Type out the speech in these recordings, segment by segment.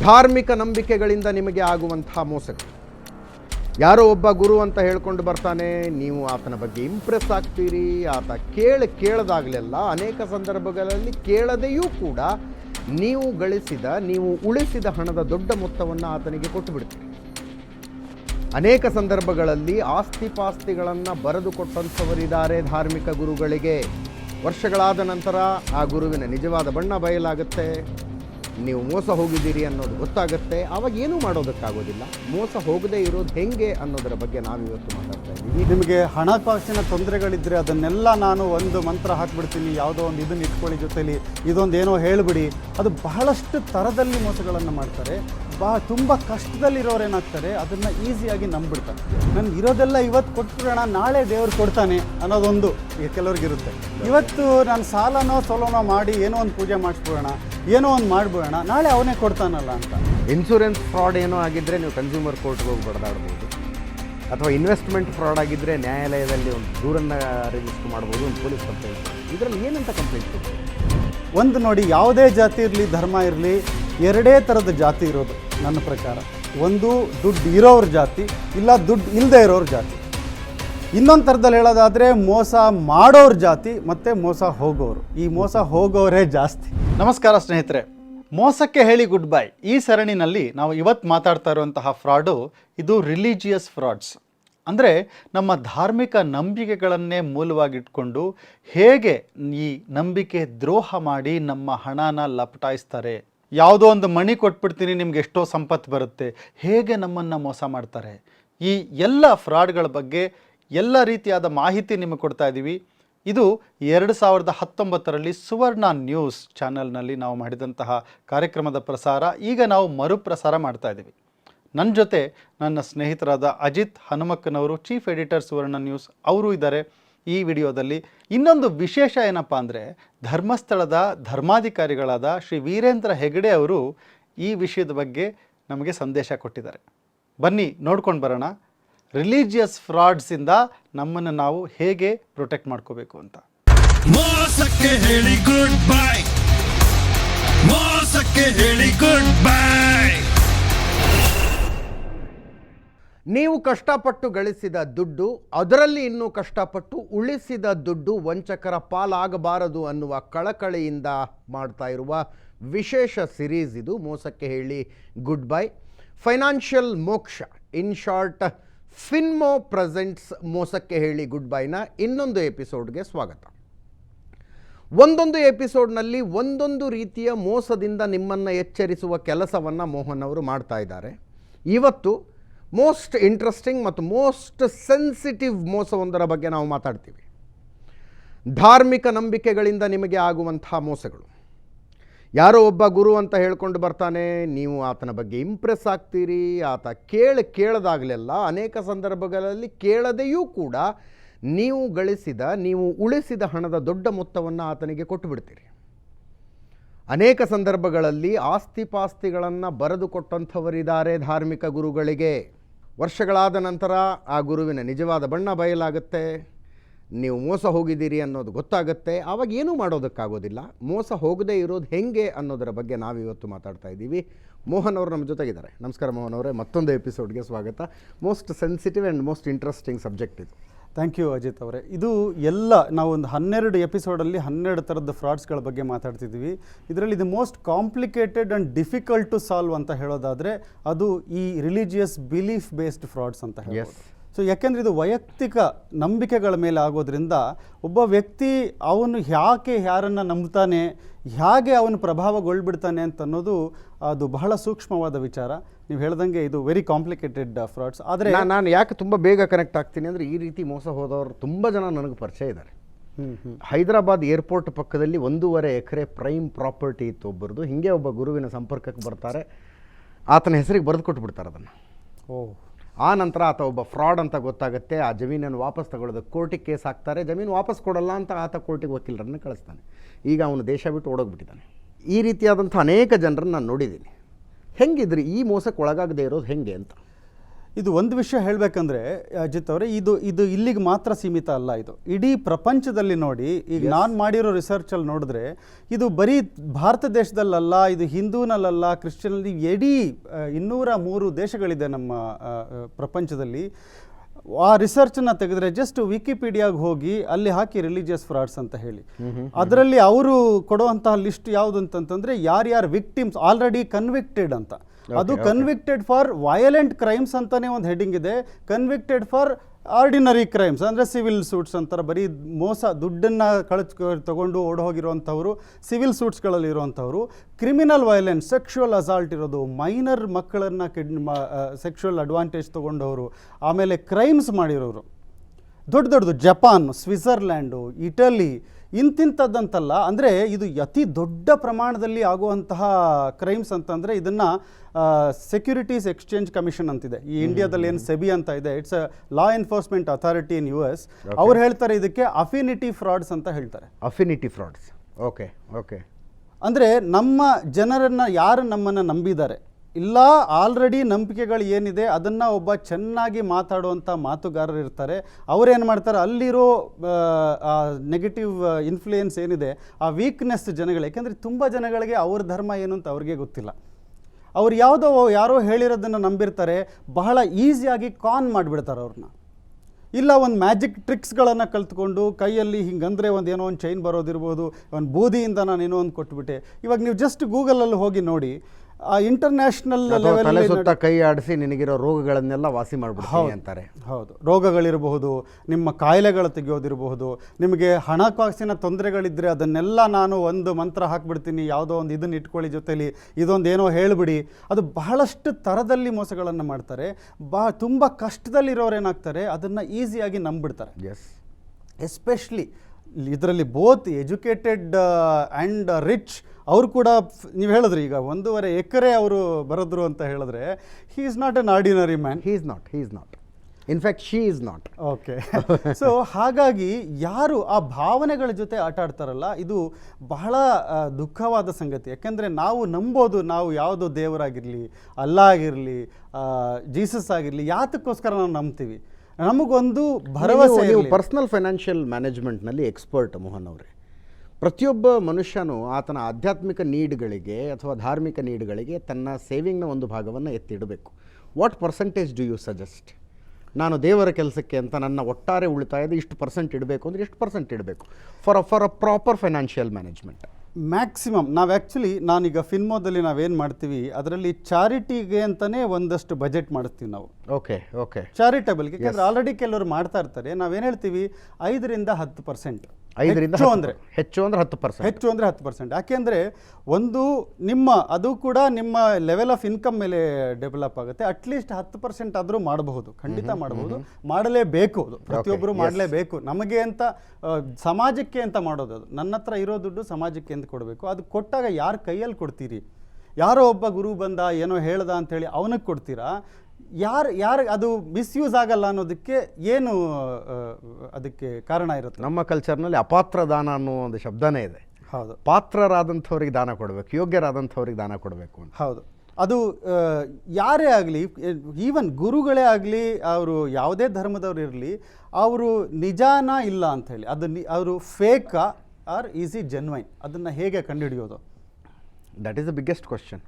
ಧಾರ್ಮಿಕ ನಂಬಿಕೆಗಳಿಂದ ನಿಮಗೆ ಆಗುವಂತಹ ಮೋಸಗಳು. ಯಾರೋ ಒಬ್ಬ ಗುರು ಅಂತ ಹೇಳ್ಕೊಂಡು ಬರ್ತಾನೆ, ನೀವು ಆತನ ಬಗ್ಗೆ ಇಂಪ್ರೆಸ್ ಆಗ್ತೀರಿ, ಆತ ಕೇಳಿ, ಕೇಳದಾಗಲೆಲ್ಲ ಅನೇಕ ಸಂದರ್ಭಗಳಲ್ಲಿ ಕೇಳದೆಯೂ ಕೂಡ ನೀವು ಗಳಿಸಿದ, ನೀವು ಉಳಿಸಿದ ಹಣದ ದೊಡ್ಡ ಮೊತ್ತವನ್ನು ಆತನಿಗೆ ಕೊಟ್ಟು ಬಿಡ್ತೀರಿ ಅನೇಕ ಸಂದರ್ಭಗಳಲ್ಲಿ ಆಸ್ತಿ ಪಾಸ್ತಿಗಳನ್ನು ಬರೆದು ಕೊಟ್ಟಂಥವರಿದ್ದಾರೆ ಧಾರ್ಮಿಕ ಗುರುಗಳಿಗೆ. ವರ್ಷಗಳಾದ ನಂತರ ಆ ಗುರುವಿನ ನಿಜವಾದ ಬಣ್ಣ ಬಯಲಾಗುತ್ತೆ. ನೀವು ಮೋಸ ಹೋಗಿದ್ದೀರಿ ಅನ್ನೋದು ಗೊತ್ತಾಗುತ್ತೆ. ಅವಾಗ ಏನೂ ಮಾಡೋದಕ್ಕಾಗೋದಿಲ್ಲ. ಮೋಸ ಹೋಗದೇ ಇರೋದು ಹೆಂಗೆ ಅನ್ನೋದರ ಬಗ್ಗೆ ನಾವಿವತ್ತು ಮಾತಾಡ್ತಾ ಇದ್ದೀವಿ. ನಿಮಗೆ ಹಣಕಾಸಿನ ತೊಂದರೆಗಳಿದ್ದರೆ ಅದನ್ನೆಲ್ಲ ನಾನು ಒಂದು ಮಂತ್ರ ಹಾಕ್ಬಿಡ್ತೀನಿ. ಯಾವುದೋ ಒಂದು ಇದನ್ನ ಇಟ್ಕೊಳ್ಳಿ ಜೊತೆಲಿ ಇದೊಂದು ಏನೋ ಹೇಳಿಬಿಡಿ. ಅದು ಬಹಳಷ್ಟು ಥರದಲ್ಲಿ ಮೋಸಗಳನ್ನು ಮಾಡ್ತಾರೆ. ಬಾ ತುಂಬ ಕಷ್ಟದಲ್ಲಿರೋರು ಏನಾಗ್ತಾರೆ ಅದನ್ನು ಈಸಿಯಾಗಿ ನಂಬಿಡ್ತಾರೆ. ನನ್ನ ಇರೋದೆಲ್ಲ ಇವತ್ತು ಕೊಟ್ಬಿಡೋಣ ನಾಳೆ ದೇವ್ರು ಕೊಡ್ತಾನೆ ಅನ್ನೋದೊಂದು ಕೆಲವ್ರಿಗಿರುತ್ತೆ. ಇವತ್ತು ನಾನು ಸಾಲನೋ ಸೋಲನೋ ಮಾಡಿ ಏನೋ ಒಂದು ಪೂಜೆ ಮಾಡಿಸ್ಬಿಡೋಣ ಏನೋ ಒಂದು ಮಾಡಿಬಿಡೋಣ ನಾಳೆ ಅವನೇ ಕೊಡ್ತಾನಲ್ಲ ಅಂತ. ಇನ್ಶೂರೆನ್ಸ್ ಫ್ರಾಡ್ ಏನೋ ಆಗಿದ್ದರೆ ನೀವು ಕನ್ಸ್ಯೂಮರ್ ಕೋರ್ಟ್ಗೆ ಹೋಗಿ ಬಡದಾಡ್ಬೋದು. ಅಥವಾ ಇನ್ವೆಸ್ಟ್ಮೆಂಟ್ ಫ್ರಾಡ್ ಆಗಿದ್ದರೆ ನ್ಯಾಯಾಲಯದಲ್ಲಿ ಒಂದು ದೂರನ್ನು ರಿಜಿಸ್ಟರ್ ಮಾಡ್ಬೋದು ಒಂದು ಪೊಲೀಸ್ ಕಂಪ್ಲೇಂಟ್. ಇದರಲ್ಲಿ ಏನಂತ ಕಂಪ್ಲೇಂಟ್ ಕೊಡ್ತೀವಿ ಒಂದು ನೋಡಿ ಯಾವುದೇ ಜಾತಿ ಇರಲಿ ಧರ್ಮ ಇರಲಿ ಎರಡೇ ಥರದ ಜಾತಿ ಇರೋದು ನನ್ನ ಪ್ರಕಾರ. ಒಂದು ದುಡ್ಡು ಇರೋರ ಜಾತಿ, ಇಲ್ಲ ದುಡ್ಡು ಇಲ್ಲದೆ ಇರೋರ ಜಾತಿ. ಇನ್ನೊಂದು ಥರದಲ್ಲಿ ಹೇಳೋದಾದರೆ ಮೋಸ ಮಾಡೋರ ಜಾತಿ ಮತ್ತು ಮೋಸ ಹೋಗೋರು. ಈ ಮೋಸ ಹೋಗೋರೇ ಜಾಸ್ತಿ. ನಮಸ್ಕಾರ ಸ್ನೇಹಿತರೆ. ಮೋಸಕ್ಕೆ ಹೇಳಿ ಗುಡ್ ಬೈ ಈ ಸರಣಿನಲ್ಲಿ ನಾವು ಇವತ್ತು ಮಾತಾಡ್ತಾ ಇರುವಂತಹ ಫ್ರಾಡು ಇದು ರಿಲಿಜಿಯಸ್ ಫ್ರಾಡ್ಸ್. ಅಂದರೆ ನಮ್ಮ ಧಾರ್ಮಿಕ ನಂಬಿಕೆಗಳನ್ನೇ ಮೂಲವಾಗಿಟ್ಕೊಂಡು ಹೇಗೆ ಈ ನಂಬಿಕೆ ದ್ರೋಹ ಮಾಡಿ ನಮ್ಮ ಹಣನ ಲಪಟಾಯಿಸ್ತಾರೆ ಯಾವುದೋ ಒಂದು ಮಣಿ ಕೊಟ್ಬಿಡ್ತೀನಿ, ನಿಮ್ಗೆ ಎಷ್ಟೋ ಸಂಪತ್ತು ಬರುತ್ತೆ. ಹೇಗೆ ನಮ್ಮನ್ನು ಮೋಸ ಮಾಡ್ತಾರೆ? ಈ ಎಲ್ಲ ಫ್ರಾಡ್ಗಳ ಬಗ್ಗೆ ಎಲ್ಲ ರೀತಿಯಾದ ಮಾಹಿತಿ ನಿಮಗೆ ಕೊಡ್ತಾ ಇದ್ದೀವಿ. ಇದು ಎರಡು ಸಾವಿರದ ಹತ್ತೊಂಬತ್ತರಲ್ಲಿ ಸುವರ್ಣ ನ್ಯೂಸ್ ಚಾನಲ್ನಲ್ಲಿ ನಾವು ಮಾಡಿದಂತಹ ಕಾರ್ಯಕ್ರಮದ ಪ್ರಸಾರ. ಈಗ ನಾವು ಮರುಪ್ರಸಾರ ಮಾಡ್ತಾ ಇದ್ದೀವಿ. ನನ್ನ ಜೊತೆ ನನ್ನ ಸ್ನೇಹಿತರಾದ ಅಜಿತ್ ಹನುಮಕ್ಕನವರು, ಚೀಫ್ ಎಡಿಟರ್ ಸುವರ್ಣ ನ್ಯೂಸ್, ಅವರು ಇದ್ದಾರೆ. ಈ ವಿಡಿಯೋದಲ್ಲಿ ಇನ್ನೊಂದು ವಿಶೇಷ ಏನಪ್ಪ ಅಂದರೆ ಧರ್ಮಸ್ಥಳದ ಧರ್ಮಾಧಿಕಾರಿಗಳಾದ ಶ್ರೀ ವೀರೇಂದ್ರ ಹೆಗಡೆ ಅವರು ಈ ವಿಷಯದ ಬಗ್ಗೆ ನಮಗೆ ಸಂದೇಶ ಕೊಟ್ಟಿದ್ದಾರೆ. ಬನ್ನಿ ನೋಡ್ಕೊಂಡು ಬರೋಣ. ರಿಲಿಜಿಯಸ್ ಫ್ರಾಡ್ಸಿಂದ ನಮ್ಮನ್ನು ನಾವು ಹೇಗೆ ಪ್ರೊಟೆಕ್ಟ್ ಮಾಡ್ಕೋಬೇಕು ಅಂತ. ಮೋಸಕ್ಕೆ ಹೇಳಿ ಗುಡ್ ಬೈ ಮೋಸಕ್ಕೆ ಹೇಳಿ ಗುಡ್ ಬೈ ನೀವು ಕಷ್ಟಪಟ್ಟು ಗಳಿಸಿದ ದುಡ್ಡು, ಅದರಲ್ಲಿ ಇನ್ನೂ ಕಷ್ಟಪಟ್ಟು ಉಳಿಸಿದ ದುಡ್ಡು ವಂಚಕರ ಪಾಲಾಗಬಾರದು ಅನ್ನುವ ಕಳಕಳಿಯಿಂದ ಮಾಡ್ತಾ ಇರುವ ವಿಶೇಷ ಸಿರೀಸ್ ಇದು. ಮೋಸಕ್ಕೆ ಹೇಳಿ ಗುಡ್ ಬೈ ಫೈನಾನ್ಷಿಯಲ್ ಮೋಕ್ಷ. ಇನ್ ಶಾರ್ಟ್ ಫಿನ್ಮೋ ಪ್ರೆಸೆಂಟ್ಸ್ ಮೋಸಕ್ಕೆ ಹೇಳಿ ಗುಡ್ ಬೈನ ಇನ್ನೊಂದು ಎಪಿಸೋಡ್ಗೆ ಸ್ವಾಗತ. ಒಂದೊಂದು ಎಪಿಸೋಡ್ನಲ್ಲಿ ಒಂದೊಂದು ರೀತಿಯ ಮೋಸದಿಂದ ನಿಮ್ಮನ್ನು ಎಚ್ಚರಿಸುವ ಕೆಲಸವನ್ನು ಮೋಹನ್ ಅವರು ಮಾಡ್ತಾ ಇದ್ದಾರೆ. ಇವತ್ತು ಮೋಸ್ಟ್ ಇಂಟ್ರೆಸ್ಟಿಂಗ್ ಮತ್ತು ಮೋಸ್ಟ್ ಸೆನ್ಸಿಟಿವ್ ಮೋಸವೊಂದರ ಬಗ್ಗೆ ನಾವು ಮಾತಾಡ್ತೀವಿ. ಧಾರ್ಮಿಕ ನಂಬಿಕೆಗಳಿಂದ ನಿಮಗೆ ಆಗುವಂತಹ ಮೋಸಗಳು. ಯಾರೋ ಒಬ್ಬ ಗುರು ಅಂತ ಹೇಳ್ಕೊಂಡು ಬರ್ತಾನೆ, ನೀವು ಆತನ ಬಗ್ಗೆ ಇಂಪ್ರೆಸ್ ಆಗ್ತೀರಿ, ಆತ ಕೇಳ, ಕೇಳದಾಗಲೆಲ್ಲ ಅನೇಕ ಸಂದರ್ಭಗಳಲ್ಲಿ ಕೇಳದೆಯೂ ಕೂಡ ನೀವು ಗಳಿಸಿದ, ನೀವು ಉಳಿಸಿದ ಹಣದ ದೊಡ್ಡ ಮೊತ್ತವನ್ನು ಆತನಿಗೆ ಕೊಟ್ಟು ಬಿಡ್ತೀರಿ ಅನೇಕ ಸಂದರ್ಭಗಳಲ್ಲಿ ಆಸ್ತಿಪಾಸ್ತಿಗಳನ್ನು ಬರೆದು ಕೊಟ್ಟಂಥವರಿದ್ದಾರೆ ಧಾರ್ಮಿಕ ಗುರುಗಳಿಗೆ. ವರ್ಷಗಳಾದ ನಂತರ ಆ ಗುರುವಿನ ನಿಜವಾದ ಬಣ್ಣ ಬಯಲಾಗುತ್ತೆ. ನೀವು ಮೋಸ ಹೋಗಿದ್ದೀರಿ ಅನ್ನೋದು ಗೊತ್ತಾಗುತ್ತೆ. ಆವಾಗ ಏನೂ ಮಾಡೋದಕ್ಕಾಗೋದಿಲ್ಲ. ಮೋಸ ಹೋಗದೇ ಇರೋದು ಹೆಂಗೆ ಅನ್ನೋದರ ಬಗ್ಗೆ ನಾವಿವತ್ತು ಮಾತಾಡ್ತಾ ಇದ್ದೀವಿ. ಮೋಹನ್ ಅವರು ನಮ್ಮ ಜೊತೆಗಿದ್ದಾರೆ. ನಮಸ್ಕಾರ ಮೋಹನ್ ಅವರೇ. ಮತ್ತೊಂದು ಎಪಿಸೋಡ್ಗೆ ಸ್ವಾಗತ. Most sensitive and most interesting subject ಇದು. ಥ್ಯಾಂಕ್ ಯು ಅಜಿತ್ ಅವರೇ. ಇದು ಎಲ್ಲ ನಾವು ಒಂದು ಹನ್ನೆರಡು ಎಪಿಸೋಡಲ್ಲಿ ಹನ್ನೆರಡು ಥರದ ಫ್ರಾಡ್ಸ್ಗಳ ಬಗ್ಗೆ ಮಾತಾಡ್ತಿದ್ದೀವಿ. ಇದರಲ್ಲಿ ಇದು most complicated and difficult to solve ಅಂತ ಹೇಳೋದಾದರೆ ಅದು ಈ ರಿಲಿಜಿಯಸ್ ಬಿಲೀಫ್ ಬೇಸ್ಡ್ ಫ್ರಾಡ್ಸ್ ಅಂತ ಹೇಳ್ಬೋದು. ಸೊ ಯಾಕೆಂದರೆ ಇದು ವೈಯಕ್ತಿಕ ನಂಬಿಕೆಗಳ ಮೇಲೆ ಆಗೋದ್ರಿಂದ ಒಬ್ಬ ವ್ಯಕ್ತಿ ಅವನು ಯಾಕೆ ಯಾರನ್ನು ನಂಬ್ತಾನೆ ಹೇಗೆ ಅವನು ಪ್ರಭಾವಗೊಳ್ಬಿಡ್ತಾನೆ ಅಂತ ಅನ್ನೋದು ಅದು ಬಹಳ ಸೂಕ್ಷ್ಮವಾದ ವಿಚಾರ. ನೀವು ಹೇಳ್ದಂಗೆ ಇದು ವೆರಿ ಕಾಂಪ್ಲಿಕೇಟೆಡ್ ಫ್ರಾಡ್ಸ್ ಆದರೆ ನಾನು ಯಾಕೆ ತುಂಬ ಬೇಗ ಕನೆಕ್ಟ್ ಆಗ್ತೀನಿ ಅಂದರೆ ಈ ರೀತಿ ಮೋಸ ಹೋದವರು ತುಂಬ ಜನ ನನಗೆ ಪರಿಚಯ ಇದ್ದಾರೆ ಹೈದರಾಬಾದ್ ಏರ್ಪೋರ್ಟ್ ಪಕ್ಕದಲ್ಲಿ ಒಂದೂವರೆ ಎಕರೆ ಪ್ರೈಮ್ ಪ್ರಾಪರ್ಟಿ ಇತ್ತು ಒಬ್ಬರದು ಹಿಂಗೆ ಒಬ್ಬ ಗುರುವಿನ ಸಂಪರ್ಕಕ್ಕೆ ಬರ್ತಾರೆ. ಆತನ ಹೆಸರಿಗೆ ಬರೆದು ಕೊಟ್ಬಿಡ್ತಾರೆ ಅದನ್ನು. ಓ. ಆ ನಂತರ ಆತ ಒಬ್ಬ ಫ್ರಾಡ್ ಅಂತ ಗೊತ್ತಾಗುತ್ತೆ. ಆ ಜಮೀನನ್ನು ವಾಪಸ್ ತಗೊಳ್ಳೋದು ಕೋರ್ಟಿಗೆ ಕೇಸ್ ಹಾಕ್ತಾರೆ. ಜಮೀನು ವಾಪಸ್ ಕೊಡಲ್ಲ ಅಂತ ಆತ ಕೋರ್ಟಿಗೆ ವಕೀಲರನ್ನು ಕಳಿಸ್ತಾನೆ. ಈಗ ಅವನು ದೇಶ ಬಿಟ್ಟು ಓಡೋಗ್ಬಿಟ್ಟಿದ್ದಾನೆ. ಈ ರೀತಿಯಾದಂಥ ಅನೇಕ ಜನರನ್ನು ನಾನು ನೋಡಿದ್ದೀನಿ. ಹೆಂಗಿದ್ರಿ? ಈ ಮೋಸಕ್ಕೆ ಒಳಗಾಗದೇ ಇರೋದು ಹೆಂಗೆ ಅಂತ. ಇದು ಒಂದು ವಿಷಯ ಹೇಳಬೇಕಂದ್ರೆ ಅಜಿತ್ ಅವರೇ ಇದು ಇದು ಇಲ್ಲಿಗೆ ಮಾತ್ರ ಸೀಮಿತ ಅಲ್ಲ ಇದು. ಇಡೀ ಪ್ರಪಂಚದಲ್ಲಿ ನೋಡಿ ಈಗ ನಾನು ಮಾಡಿರೋ ರಿಸರ್ಚಲ್ಲಿ ನೋಡಿದ್ರೆ ಇದು ಬರೀ ಭಾರತ ದೇಶದಲ್ಲಲ್ಲ ಇದು ಹಿಂದೂನಲ್ಲ ಕ್ರಿಶ್ಚಿಯನಲ್ಲಿ ಇಡೀ ಇನ್ನೂರ ಮೂರು ದೇಶಗಳಿದೆ ನಮ್ಮ ಪ್ರಪಂಚದಲ್ಲಿ. ಆ ರಿಸರ್ಚನ್ನ ತೆಗೆದ್ರೆ ಜಸ್ಟ್ ವಿಕಿಪೀಡಿಯಾಗೆ ಹೋಗಿ ಅಲ್ಲಿ ಹಾಕಿ ರಿಲಿಜಿಯಸ್ ಫ್ರಾಡ್ಸ್ ಅಂತ ಹೇಳಿ. ಅದರಲ್ಲಿ ಅವರು ಕೊಡುವಂತಹ ಲಿಸ್ಟ್ ಯಾವುದು ಅಂತಂತಂದ್ರೆ ಯಾರ್ಯಾರು ವಿಕ್ಟಿಮ್ಸ್ ಆಲ್ರೆಡಿ ಕನ್ವಿಕ್ಟೆಡ್ ಅಂತ. ಅದು ಕನ್ವಿಕ್ಟೆಡ್ ಫಾರ್ ವಯಲೆಂಟ್ ಕ್ರೈಮ್ಸ್ ಅಂತಾನೆ ಒಂದು ಹೆಡಿಂಗ್ ಇದೆ. ಕನ್ವಿಕ್ಟೆಡ್ ಫಾರ್ ಆರ್ಡಿನರಿ ಕ್ರೈಮ್ಸ್ ಅಂದರೆ ಸಿವಿಲ್ ಸೂಟ್ಸ್ ಅಂತಾರೆ. ಬರೀ ಮೋಸ ದುಡ್ಡನ್ನು ಕಳಚ್ ತಗೊಂಡು ಓಡೋಗಿರುವಂಥವ್ರು ಸಿವಿಲ್ ಸೂಟ್ಸ್ಗಳಲ್ಲಿ ಇರುವಂಥವ್ರು. ಕ್ರಿಮಿನಲ್ ವೈಲೆನ್ಸ್ ಸೆಕ್ಷುವಲ್ ಅಸಾಲ್ಟ್ ಇರೋದು ಮೈನರ್ ಮಕ್ಕಳನ್ನು ಕಿಡ್ ಸೆಕ್ಷುವಲ್ ಅಡ್ವಾಂಟೇಜ್ ತೊಗೊಂಡವರು. ಆಮೇಲೆ ಕ್ರೈಮ್ಸ್ ಮಾಡಿರೋರು. ದೊಡ್ಡ ದೊಡ್ಡದು ಜಪಾನ್ ಸ್ವಿಟ್ಜರ್ಲ್ಯಾಂಡು ಇಟಲಿ ಇಂತಿಂಥದ್ದಂತಲ್ಲ ಅಂದರೆ ಇದು ಅತಿ ದೊಡ್ಡ ಪ್ರಮಾಣದಲ್ಲಿ ಆಗುವಂತಹ ಕ್ರೈಮ್ಸ್ ಅಂತಂದರೆ ಇದನ್ನು ಸೆಕ್ಯೂರಿಟೀಸ್ ಎಕ್ಸ್ಚೇಂಜ್ ಕಮಿಷನ್ ಅಂತಿದೆ. ಈ ಇಂಡಿಯಾದಲ್ಲಿ ಏನು ಸೆಬಿ ಅಂತ ಇದೆ it's a law enforcement authority in U S ಅವ್ರು ಹೇಳ್ತಾರೆ ಇದಕ್ಕೆ ಅಫಿನಿಟಿ ಫ್ರಾಡ್ಸ್ ಅಂತ ಹೇಳ್ತಾರೆ. ಅಫಿನಿಟಿ ಫ್ರಾಡ್ಸ್ ಓಕೆ ಓಕೆ ಅಂದರೆ ನಮ್ಮ ಜನರನ್ನು ಯಾರು ನಮ್ಮನ್ನು ನಂಬಿದ್ದಾರೆ? ಇಲ್ಲ ಆಲ್ರೆಡಿ ನಂಬಿಕೆಗಳು ಏನಿದೆ, ಅದನ್ನು ಒಬ್ಬ ಚೆನ್ನಾಗಿ ಮಾತಾಡುವಂಥ ಮಾತುಗಾರರು ಇರ್ತಾರೆ. ಅವರೇನು ಮಾಡ್ತಾರೆ, ಅಲ್ಲಿರೋ ನೆಗೆಟಿವ್ ಇನ್ಫ್ಲೂಯೆನ್ಸ್ ಏನಿದೆ, ಆ ವೀಕ್ನೆಸ್ ಜನಗಳು ಯಾಕೆಂದರೆ ತುಂಬ ಜನಗಳಿಗೆ ಅವ್ರ ಧರ್ಮ ಏನು ಅಂತ ಅವ್ರಿಗೆ ಗೊತ್ತಿಲ್ಲ. ಅವ್ರು ಯಾವುದೋ ಯಾರೋ ಹೇಳಿರೋದನ್ನು ನಂಬಿರ್ತಾರೆ, ಬಹಳ ಈಸಿಯಾಗಿ ಕಾನ್ ಮಾಡಿಬಿಡ್ತಾರೆ ಅವ್ರನ್ನ. ಇಲ್ಲ, ಒಂದು ಮ್ಯಾಜಿಕ್ ಟ್ರಿಕ್ಸ್ಗಳನ್ನು ಕಲ್ತ್ಕೊಂಡು ಕೈಯಲ್ಲಿ ಹಿಂಗಂದ್ರೆ ಒಂದು ಏನೋ ಒಂದು ಚೈನ್ ಬರೋದಿರ್ಬೋದು, ಒಂದು ಬೂದಿಯಿಂದ ನಾನು ಏನೋ ಒಂದು ಕೊಟ್ಬಿಟ್ಟೆ. ಇವಾಗ ನೀವು ಜಸ್ಟ್ ಗೂಗಲಲ್ಲಿ ಹೋಗಿ ನೋಡಿ ಆ ಇಂಟರ್ನ್ಯಾಷನಲ್ ತಲೆ ಸುತ್ತ ಕೈ ಆಡಿಸಿ ನಿನಗಿರೋ ರೋಗಗಳನ್ನೆಲ್ಲ ವಾಸಿ ಮಾಡ್ಬಿಡ್ತೀನಿ ಅಂತಾರೆ. ಹೌದು. ರೋಗಗಳಿರಬಹುದು ನಿಮ್ಮ ಕಾಯಿಲೆಗಳು ತೆಗೆಯೋದಿರಬಹುದು ನಿಮಗೆ ಹಣಕಾಸಿನ ತೊಂದರೆಗಳಿದ್ದರೆ ಅದನ್ನೆಲ್ಲ ನಾನು ಒಂದು ಮಂತ್ರ ಹಾಕ್ಬಿಡ್ತೀನಿ ಯಾವುದೋ ಒಂದು ಇದನ್ನ ಇಟ್ಕೊಳ್ಳಿ ಜೊತೆಯಲ್ಲಿ ಇದೊಂದು ಏನೋ ಹೇಳಿಬಿಡಿ. ಅದು ಬಹಳಷ್ಟು ಥರದಲ್ಲಿ ಮೋಸಗಳನ್ನು ಮಾಡ್ತಾರೆ. ಬಾ ತುಂಬ ಕಷ್ಟದಲ್ಲಿರೋರು ಏನಾಗ್ತಾರೆ ಅದನ್ನು ಈಸಿಯಾಗಿ ನಂಬಿಡ್ತಾರೆ. ಎಸ್ ಎಸ್ಪೆಷಲಿ ಇದರಲ್ಲಿ ಬೋತ್ ಎಜುಕೇಟೆಡ್ ಆ್ಯಂಡ್ ರಿಚ್ ಅವರು ಕೂಡ ನೀವು ಹೇಳಿದ್ರಿ ಈಗ ಒಂದೂವರೆ ಎಕರೆ ಅವರು ಬರೆದ್ರು ಅಂತ ಹೇಳಿದ್ರೆ he is not an ordinary man he is not he is not in fact she is not okay so ಹಾಗಾಗಿ ಯಾರು ಆ ಭಾವನೆಗಳ ಜೊತೆ ಆಟ ಆಡ್ತಾರಲ್ಲ ಇದು ಬಹಳ ದುಃಖವಾದ ಸಂಗತಿ. ಯಾಕೆಂದರೆ ನಾವು ನಂಬೋದು ನಾವು ಯಾವುದೋ ದೇವರಾಗಿರಲಿ ಅಲ್ಲ ಆಗಿರಲಿ ಜೀಸಸ್ ಆಗಿರಲಿ ಯಾತಕ್ಕೋಸ್ಕರ ನಾವು ನಂಬ್ತೀವಿ. ನಮಗೊಂದು ಭರವಸೆ ನೀವು ಪರ್ಸನಲ್ ಫೈನಾನ್ಷಿಯಲ್ ಮ್ಯಾನೇಜ್ಮೆಂಟ್ನಲ್ಲಿ ಎಕ್ಸ್ಪರ್ಟ್ ಮೋಹನ್ ಅವರೇ. ಪ್ರತಿಯೊಬ್ಬ ಮನುಷ್ಯನು ಆತನ ಆಧ್ಯಾತ್ಮಿಕ ನೀಡ್ಗಳಿಗೆ ಅಥವಾ ಧಾರ್ಮಿಕ ನೀಡ್ಗಳಿಗೆ ತನ್ನ ಸೇವಿಂಗ್ನ ಒಂದು ಭಾಗವನ್ನು ಎತ್ತಿಡಬೇಕು. What percentage do you suggest ನಾನು ದೇವರ ಕೆಲಸಕ್ಕೆ ಅಂತ ನನ್ನ ಒಟ್ಟಾರೆ ಉಳಿತಾಯದ ಇಷ್ಟು ಪರ್ಸೆಂಟ್ ಇಡಬೇಕು ಅಂದರೆ ಎಷ್ಟು ಪರ್ಸೆಂಟ್ ಇಡಬೇಕು? For a for a proper financial management maximum ನಾವು ಆ್ಯಕ್ಚುಲಿ ನಾನೀಗ ಫಿನ್ಮೋದಲ್ಲಿ ನಾವೇನು ಮಾಡ್ತೀವಿ ಅದರಲ್ಲಿ ಚಾರಿಟಿಗೆ ಅಂತಲೇ ಒಂದಷ್ಟು ಬಜೆಟ್ ಮಾಡಿಸ್ತೀವಿ ನಾವು. ಓಕೆ ಓಕೆ ಚಾರಿಟಬಲ್ಗೆ ಯಾಕಂದರೆ ಆಲ್ರೆಡಿ ಕೆಲವರು ಮಾಡ್ತಾ ಇರ್ತಾರೆ. ನಾವೇನು ಹೇಳ್ತೀವಿ ಐದರಿಂದ ಹತ್ತು ಪರ್ಸೆಂಟ್ ಐದರಿಂದ ಹೆಚ್ಚು ಅಂದರೆ. ಹೆಚ್ಚು ಅಂದರೆ ಹತ್ತು ಪರ್ಸೆಂಟ್. ಹೆಚ್ಚು ಅಂದರೆ ಹತ್ತು ಪರ್ಸೆಂಟ್. ಯಾಕೆಂದರೆ ಒಂದು ನಿಮ್ಮ ಅದು ಕೂಡ ನಿಮ್ಮ ಲೆವೆಲ್ ಆಫ್ ಇನ್ಕಮ್ ಮೇಲೆ ಡೆವಲಪ್ ಆಗುತ್ತೆ. ಅಟ್ಲೀಸ್ಟ್ ಹತ್ತು ಪರ್ಸೆಂಟ್ ಆದರೂ ಮಾಡಬಹುದು. ಖಂಡಿತ ಮಾಡಬಹುದು. ಮಾಡಲೇಬೇಕು ಅದು. ಪ್ರತಿಯೊಬ್ಬರು ಮಾಡಲೇಬೇಕು. ನಮಗೆ ಅಂತ ಸಮಾಜಕ್ಕೆ ಅಂತ ಮಾಡೋದು ಅದು. ನನ್ನ ಹತ್ರ ಇರೋ ದುಡ್ಡು ಸಮಾಜಕ್ಕೆ ಅಂತ ಕೊಡಬೇಕು. ಅದು ಕೊಟ್ಟಾಗ ಯಾರ ಕೈಯಲ್ಲಿ ಕೊಡ್ತೀರಿ? ಯಾರೋ ಒಬ್ಬ ಗುರು ಬಂದ ಏನೋ ಹೇಳ್ದ ಅಂತೇಳಿ ಅವನಿಗೆ ಕೊಡ್ತೀರಾ? ಯಾರು ಯಾರು ಅದು ಮಿಸ್ಯೂಸ್ ಆಗಲ್ಲ ಅನ್ನೋದಕ್ಕೆ ಏನು ಅದಕ್ಕೆ ಕಾರಣ ಇರುತ್ತೆ? ನಮ್ಮ ಕಲ್ಚರ್ನಲ್ಲಿ ಅಪಾತ್ರ ದಾನ ಅನ್ನೋ ಒಂದು ಶಬ್ದನೇ ಇದೆ. ಹೌದು. ಪಾತ್ರರಾದಂಥವ್ರಿಗೆ ದಾನ ಕೊಡಬೇಕು ಯೋಗ್ಯರಾದಂಥವ್ರಿಗೆ ದಾನ ಕೊಡಬೇಕು ಅಂತ. ಹೌದು. ಅದು ಯಾರೇ ಆಗಲಿ ಈವನ್ ಗುರುಗಳೇ ಆಗಲಿ ಅವರು ಯಾವುದೇ ಧರ್ಮದವ್ರು ಇರಲಿ ಅವರು ನಿಜಾನ ಇಲ್ಲ ಅಂತ ಹೇಳಿ ಅದು ನಿ ಅವರು ಫೇಕಾ ಆರ್ ಈಸಿ ಜೆನ್ವೈನ್ ಅದನ್ನು ಹೇಗೆ ಕಂಡುಹಿಡಿಯೋದು? That is the biggest question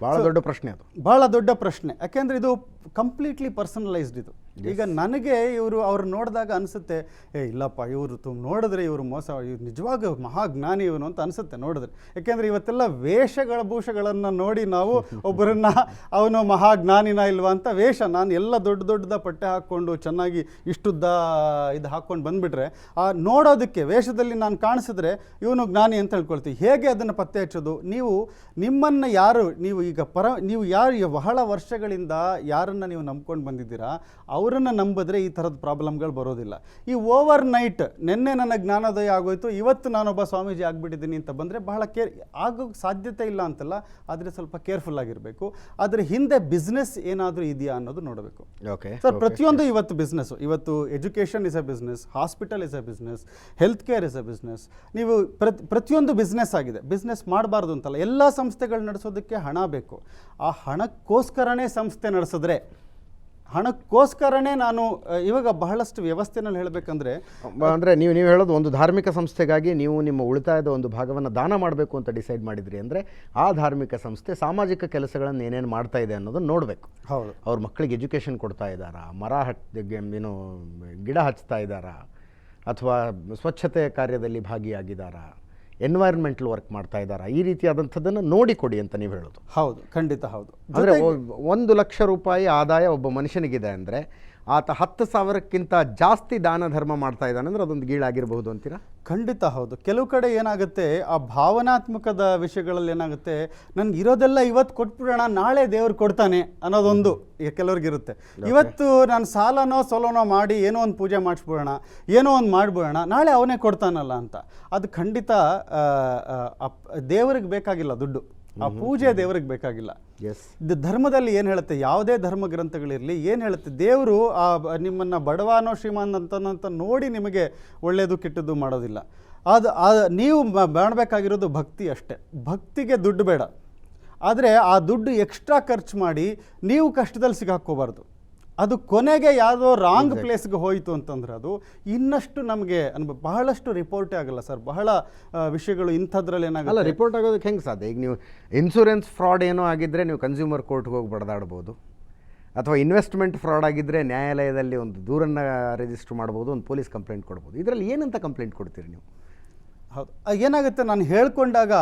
ಭಾಳ ದೊಡ್ಡ ಪ್ರಶ್ನೆ ಅದು. ಬಹಳ ದೊಡ್ಡ ಪ್ರಶ್ನೆ. ಯಾಕೆಂದ್ರೆ ಇದು ಕಂಪ್ಲೀಟ್ಲಿ ಪರ್ಸನಲೈಸ್ಡ್ ಇದು. ಈಗ ನನಗೆ ಇವರು ಅವ್ರು ನೋಡಿದಾಗ ಅನಿಸುತ್ತೆ ಏ ಇಲ್ಲಪ್ಪ ಇವರು ತುಂಬ ನೋಡಿದ್ರೆ ಇವರು ಮೋಸ ಇವ್ರು ನಿಜವಾಗ ಮಹಾಜ್ಞಾನಿ ಇವನು ಅಂತ ಅನಿಸುತ್ತೆ ನೋಡಿದ್ರೆ. ಯಾಕೆಂದರೆ ಇವತ್ತೆಲ್ಲ ವೇಷಗಳ ಭೂಷಗಳನ್ನು ನೋಡಿ ನಾವು ಒಬ್ಬರನ್ನ ಅವನು ಮಹಾಜ್ಞಾನಿನ ಇಲ್ವಾ? ಅಂತ ವೇಷ. ನಾನು ಎಲ್ಲ ದೊಡ್ಡ ದೊಡ್ಡದ ಪಟ್ಟೆ ಹಾಕ್ಕೊಂಡು ಚೆನ್ನಾಗಿ ಇಷ್ಟುದ್ದ ಇದು ಹಾಕ್ಕೊಂಡು ಬಂದ್ಬಿಟ್ರೆ ಆ ನೋಡೋದಕ್ಕೆ ವೇಷದಲ್ಲಿ ನಾನು ಕಾಣಿಸಿದ್ರೆ ಇವನು ಜ್ಞಾನಿ ಅಂತ ಹೇಳ್ಕೊಳ್ತೀವಿ ಹೇಗೆ ಅದನ್ನು ಪತ್ತೆ ಹಚ್ಚೋದು? ನೀವು ನಿಮ್ಮನ್ನು ಯಾರು ನೀವು ಈಗ ಪರ ನೀವು ಯಾರು ಬಹಳ ವರ್ಷಗಳಿಂದ ಯಾರನ್ನು ನೀವು ನಂಬ್ಕೊಂಡು ಬಂದಿದ್ದೀರಾ ಅವರನ್ನು ನಂಬಿದ್ರೆ ಈ ಥರದ ಪ್ರಾಬ್ಲಮ್ಗಳು ಬರೋದಿಲ್ಲ. ಈ ಓವರ್ ನೈಟ್ ನಿನ್ನೆ ನನ್ನ ಜ್ಞಾನೋದಯ ಆಗೋಯ್ತು ಇವತ್ತು ನಾನೊಬ್ಬ ಸ್ವಾಮೀಜಿ ಆಗಿಬಿಟ್ಟಿದ್ದೀನಿ ಅಂತ ಬಂದರೆ ಬಹಳ ಕೇರ್ ಆಗೋಕ್ಕೆ ಸಾಧ್ಯತೆ ಇಲ್ಲ ಅಂತಲ್ಲ ಆದರೆ ಸ್ವಲ್ಪ ಕೇರ್ಫುಲ್ ಆಗಿರಬೇಕು. ಅದ್ರ ಹಿಂದೆ ಬಿಸ್ನೆಸ್ ಏನಾದರೂ ಇದೆಯಾ ಅನ್ನೋದು ನೋಡಬೇಕು. ಓಕೆ ಸರ್ ಪ್ರತಿಯೊಂದು ಇವತ್ತು ಬಿಸ್ನೆಸ್ಸು ಇವತ್ತು education is a business hospital is a business health care is a business. ನೀವು ಪ್ರತಿ ಪ್ರತಿಯೊಂದು ಬಿಸ್ನೆಸ್ ಆಗಿದೆ. ಬಿಸ್ನೆಸ್ ಮಾಡಬಾರ್ದು ಅಂತಲ್ಲ ಎಲ್ಲ ಸಂಸ್ಥೆಗಳು ನಡೆಸೋದಕ್ಕೆ ಹಣ ಬೇಕು. ಆ ಹಣಕ್ಕೋಸ್ಕರನೇ ಸಂಸ್ಥೆ ನಡೆಸಿದ್ರೆ ಹಣಕ್ಕೋಸ್ಕರನೇ ನಾನು ಇವಾಗ ಬಹಳಷ್ಟು ವ್ಯವಸ್ಥೆನಲ್ಲಿ ಹೇಳಬೇಕಂದ್ರೆ ಅಂದರೆ ನೀವು ನೀವು ಹೇಳೋದು ಒಂದು ಧಾರ್ಮಿಕ ಸಂಸ್ಥೆಗಾಗಿ ನೀವು ನಿಮ್ಮ ಉಳಿತಾಯದ ಒಂದು ಭಾಗವನ್ನು ದಾನ ಮಾಡಬೇಕು ಅಂತ ಡಿಸೈಡ್ ಮಾಡಿದ್ರಿ ಅಂದರೆ ಆ ಧಾರ್ಮಿಕ ಸಂಸ್ಥೆ ಸಾಮಾಜಿಕ ಕೆಲಸಗಳನ್ನು ಏನೇನು ಮಾಡ್ತಾ ಇದೆ ಅನ್ನೋದನ್ನು ನೋಡಬೇಕು. ಹೌದು. ಅವ್ರ ಮಕ್ಕಳಿಗೆ ಎಜುಕೇಷನ್ ಕೊಡ್ತಾ ಇದ್ದಾರಾ? ಮರ ಹಟ್ ಏನು ಗಿಡ ಹಚ್ತಾ ಇದ್ದಾರಾ? ಅಥವಾ ಸ್ವಚ್ಛತೆ ಕಾರ್ಯದಲ್ಲಿ ಭಾಗಿಯಾಗಿದ್ದಾರಾ? ಎನ್ವೈರ್ಮೆಂಟಲ್ ವರ್ಕ್ ಮಾಡ್ತಾ ಇದ್ದಾರೆ ಈ ರೀತಿಯಾದಂಥದ್ದನ್ನು ನೋಡಿಕೊಡಿ ಅಂತ ನೀವು ಹೇಳೋದು. ಹೌದು ಖಂಡಿತ ಹೌದು. ಅಂದರೆ ಒಂದು ಲಕ್ಷ ರೂಪಾಯಿ ಆದಾಯ ಒಬ್ಬ ಮನುಷ್ಯನಿಗಿದೆ ಅಂದರೆ ಆತ ಹತ್ತು ಸಾವಿರಕ್ಕಿಂತ ಜಾಸ್ತಿ ದಾನ ಧರ್ಮ ಮಾಡ್ತಾ ಇದ್ದಾನೆ ಅಂದರೆ ಅದೊಂದು ಗೀಳಾಗಿರಬಹುದು ಅಂತೀರಾ? ಖಂಡಿತ ಹೌದು. ಕೆಲವು ಕಡೆ ಏನಾಗುತ್ತೆ ಆ ಭಾವನಾತ್ಮಕದ ವಿಷಯಗಳಲ್ಲಿ ಏನಾಗುತ್ತೆ ನನ್ಗೆ ಇರೋದೆಲ್ಲ ಇವತ್ತು ಕೊಟ್ಬಿಡೋಣ ನಾಳೆ ದೇವ್ರು ಕೊಡ್ತಾನೆ ಅನ್ನೋದೊಂದು ಈಗ ಕೆಲವ್ರಿಗಿರುತ್ತೆ. ಇವತ್ತು ನಾನು ಸಾಲನೋ ಸೋಲನೋ ಮಾಡಿ ಏನೋ ಒಂದು ಪೂಜೆ ಮಾಡಿಸ್ಬಿಡೋಣ ಏನೋ ಒಂದು ಮಾಡ್ಬಿಡೋಣ ನಾಳೆ ಅವನೇ ಕೊಡ್ತಾನಲ್ಲ ಅಂತ. ಅದು ಖಂಡಿತ ದೇವ್ರಿಗೆ ಬೇಕಾಗಿಲ್ಲ ದುಡ್ಡು. ಆ ಪೂಜೆ ದೇವ್ರಿಗೆ ಬೇಕಾಗಿಲ್ಲ. ಇದು ಧರ್ಮದಲ್ಲಿ ಏನು ಹೇಳುತ್ತೆ? ಯಾವುದೇ ಧರ್ಮ ಗ್ರಂಥಗಳಿರಲಿ ಏನು ಹೇಳುತ್ತೆ? ದೇವರು ಆ ನಿಮ್ಮನ್ನ ಬಡವಾನೋ ಶ್ರೀಮಾನ್ ಅಂತ ನೋಡಿ ನಿಮಗೆ ಒಳ್ಳೆಯದು ಕೆಟ್ಟದ್ದು ಮಾಡೋದಿಲ್ಲ. ಅದು ಆ ನೀವು ಮಾಡಬೇಕಾಗಿರೋದು ಭಕ್ತಿ ಅಷ್ಟೇ. ಭಕ್ತಿಗೆ ದುಡ್ಡು ಬೇಡ. ಆದರೆ ಆ ದುಡ್ಡು ಎಕ್ಸ್ಟ್ರಾ ಖರ್ಚು ಮಾಡಿ ನೀವು ಕಷ್ಟದಲ್ಲಿ ಸಿಗಾಕೋಬಾರ್ದು ಅದು ಕೊನೆಗೆ ಯಾವುದೋ ರಾಂಗ್ ಪ್ಲೇಸ್ಗೆ ಹೋಯಿತು ಅಂತಂದ್ರೆ ಅದು ಇನ್ನಷ್ಟು ನಮಗೆ ಅನ್ಬ ಬಹಳಷ್ಟು ರಿಪೋರ್ಟ್ ಆಗಲ್ಲ ಸರ್. ಬಹಳ ವಿಷಯಗಳು ಇಂಥದ್ರಲ್ಲಿ ಏನಾಗಲ್ಲ ರಿಪೋರ್ಟ್ ಆಗೋದಕ್ಕೆ ಹೆಂಗೆ ಸಾಧ್ಯ? ಈಗ ನೀವು ಇನ್ಸೂರೆನ್ಸ್ ಫ್ರಾಡ್ ಏನೋ ಆಗಿದ್ದರೆ ನೀವು ಕನ್ಸ್ಯೂಮರ್ ಕೋರ್ಟ್ಗೆ ಹೋಗಿ ಬಡದಾಡ್ಬೋದು. ಅಥವಾ ಇನ್ವೆಸ್ಟ್ಮೆಂಟ್ ಫ್ರಾಡ್ ಆಗಿದ್ದರೆ ನ್ಯಾಯಾಲಯದಲ್ಲಿ ಒಂದು ದೂರನ್ನು ರಿಜಿಸ್ಟರ್ ಮಾಡ್ಬೋದು ಒಂದು ಪೊಲೀಸ್ ಕಂಪ್ಲೇಂಟ್ ಕೊಡ್ಬೋದು. ಇದರಲ್ಲಿ ಏನಂತ ಕಂಪ್ಲೇಂಟ್ ಕೊಡ್ತೀರಿ ನೀವು? ಹೌದು. ಏನಾಗುತ್ತೆ? ನಾನು ಹೇಳ್ಕೊಂಡಾಗ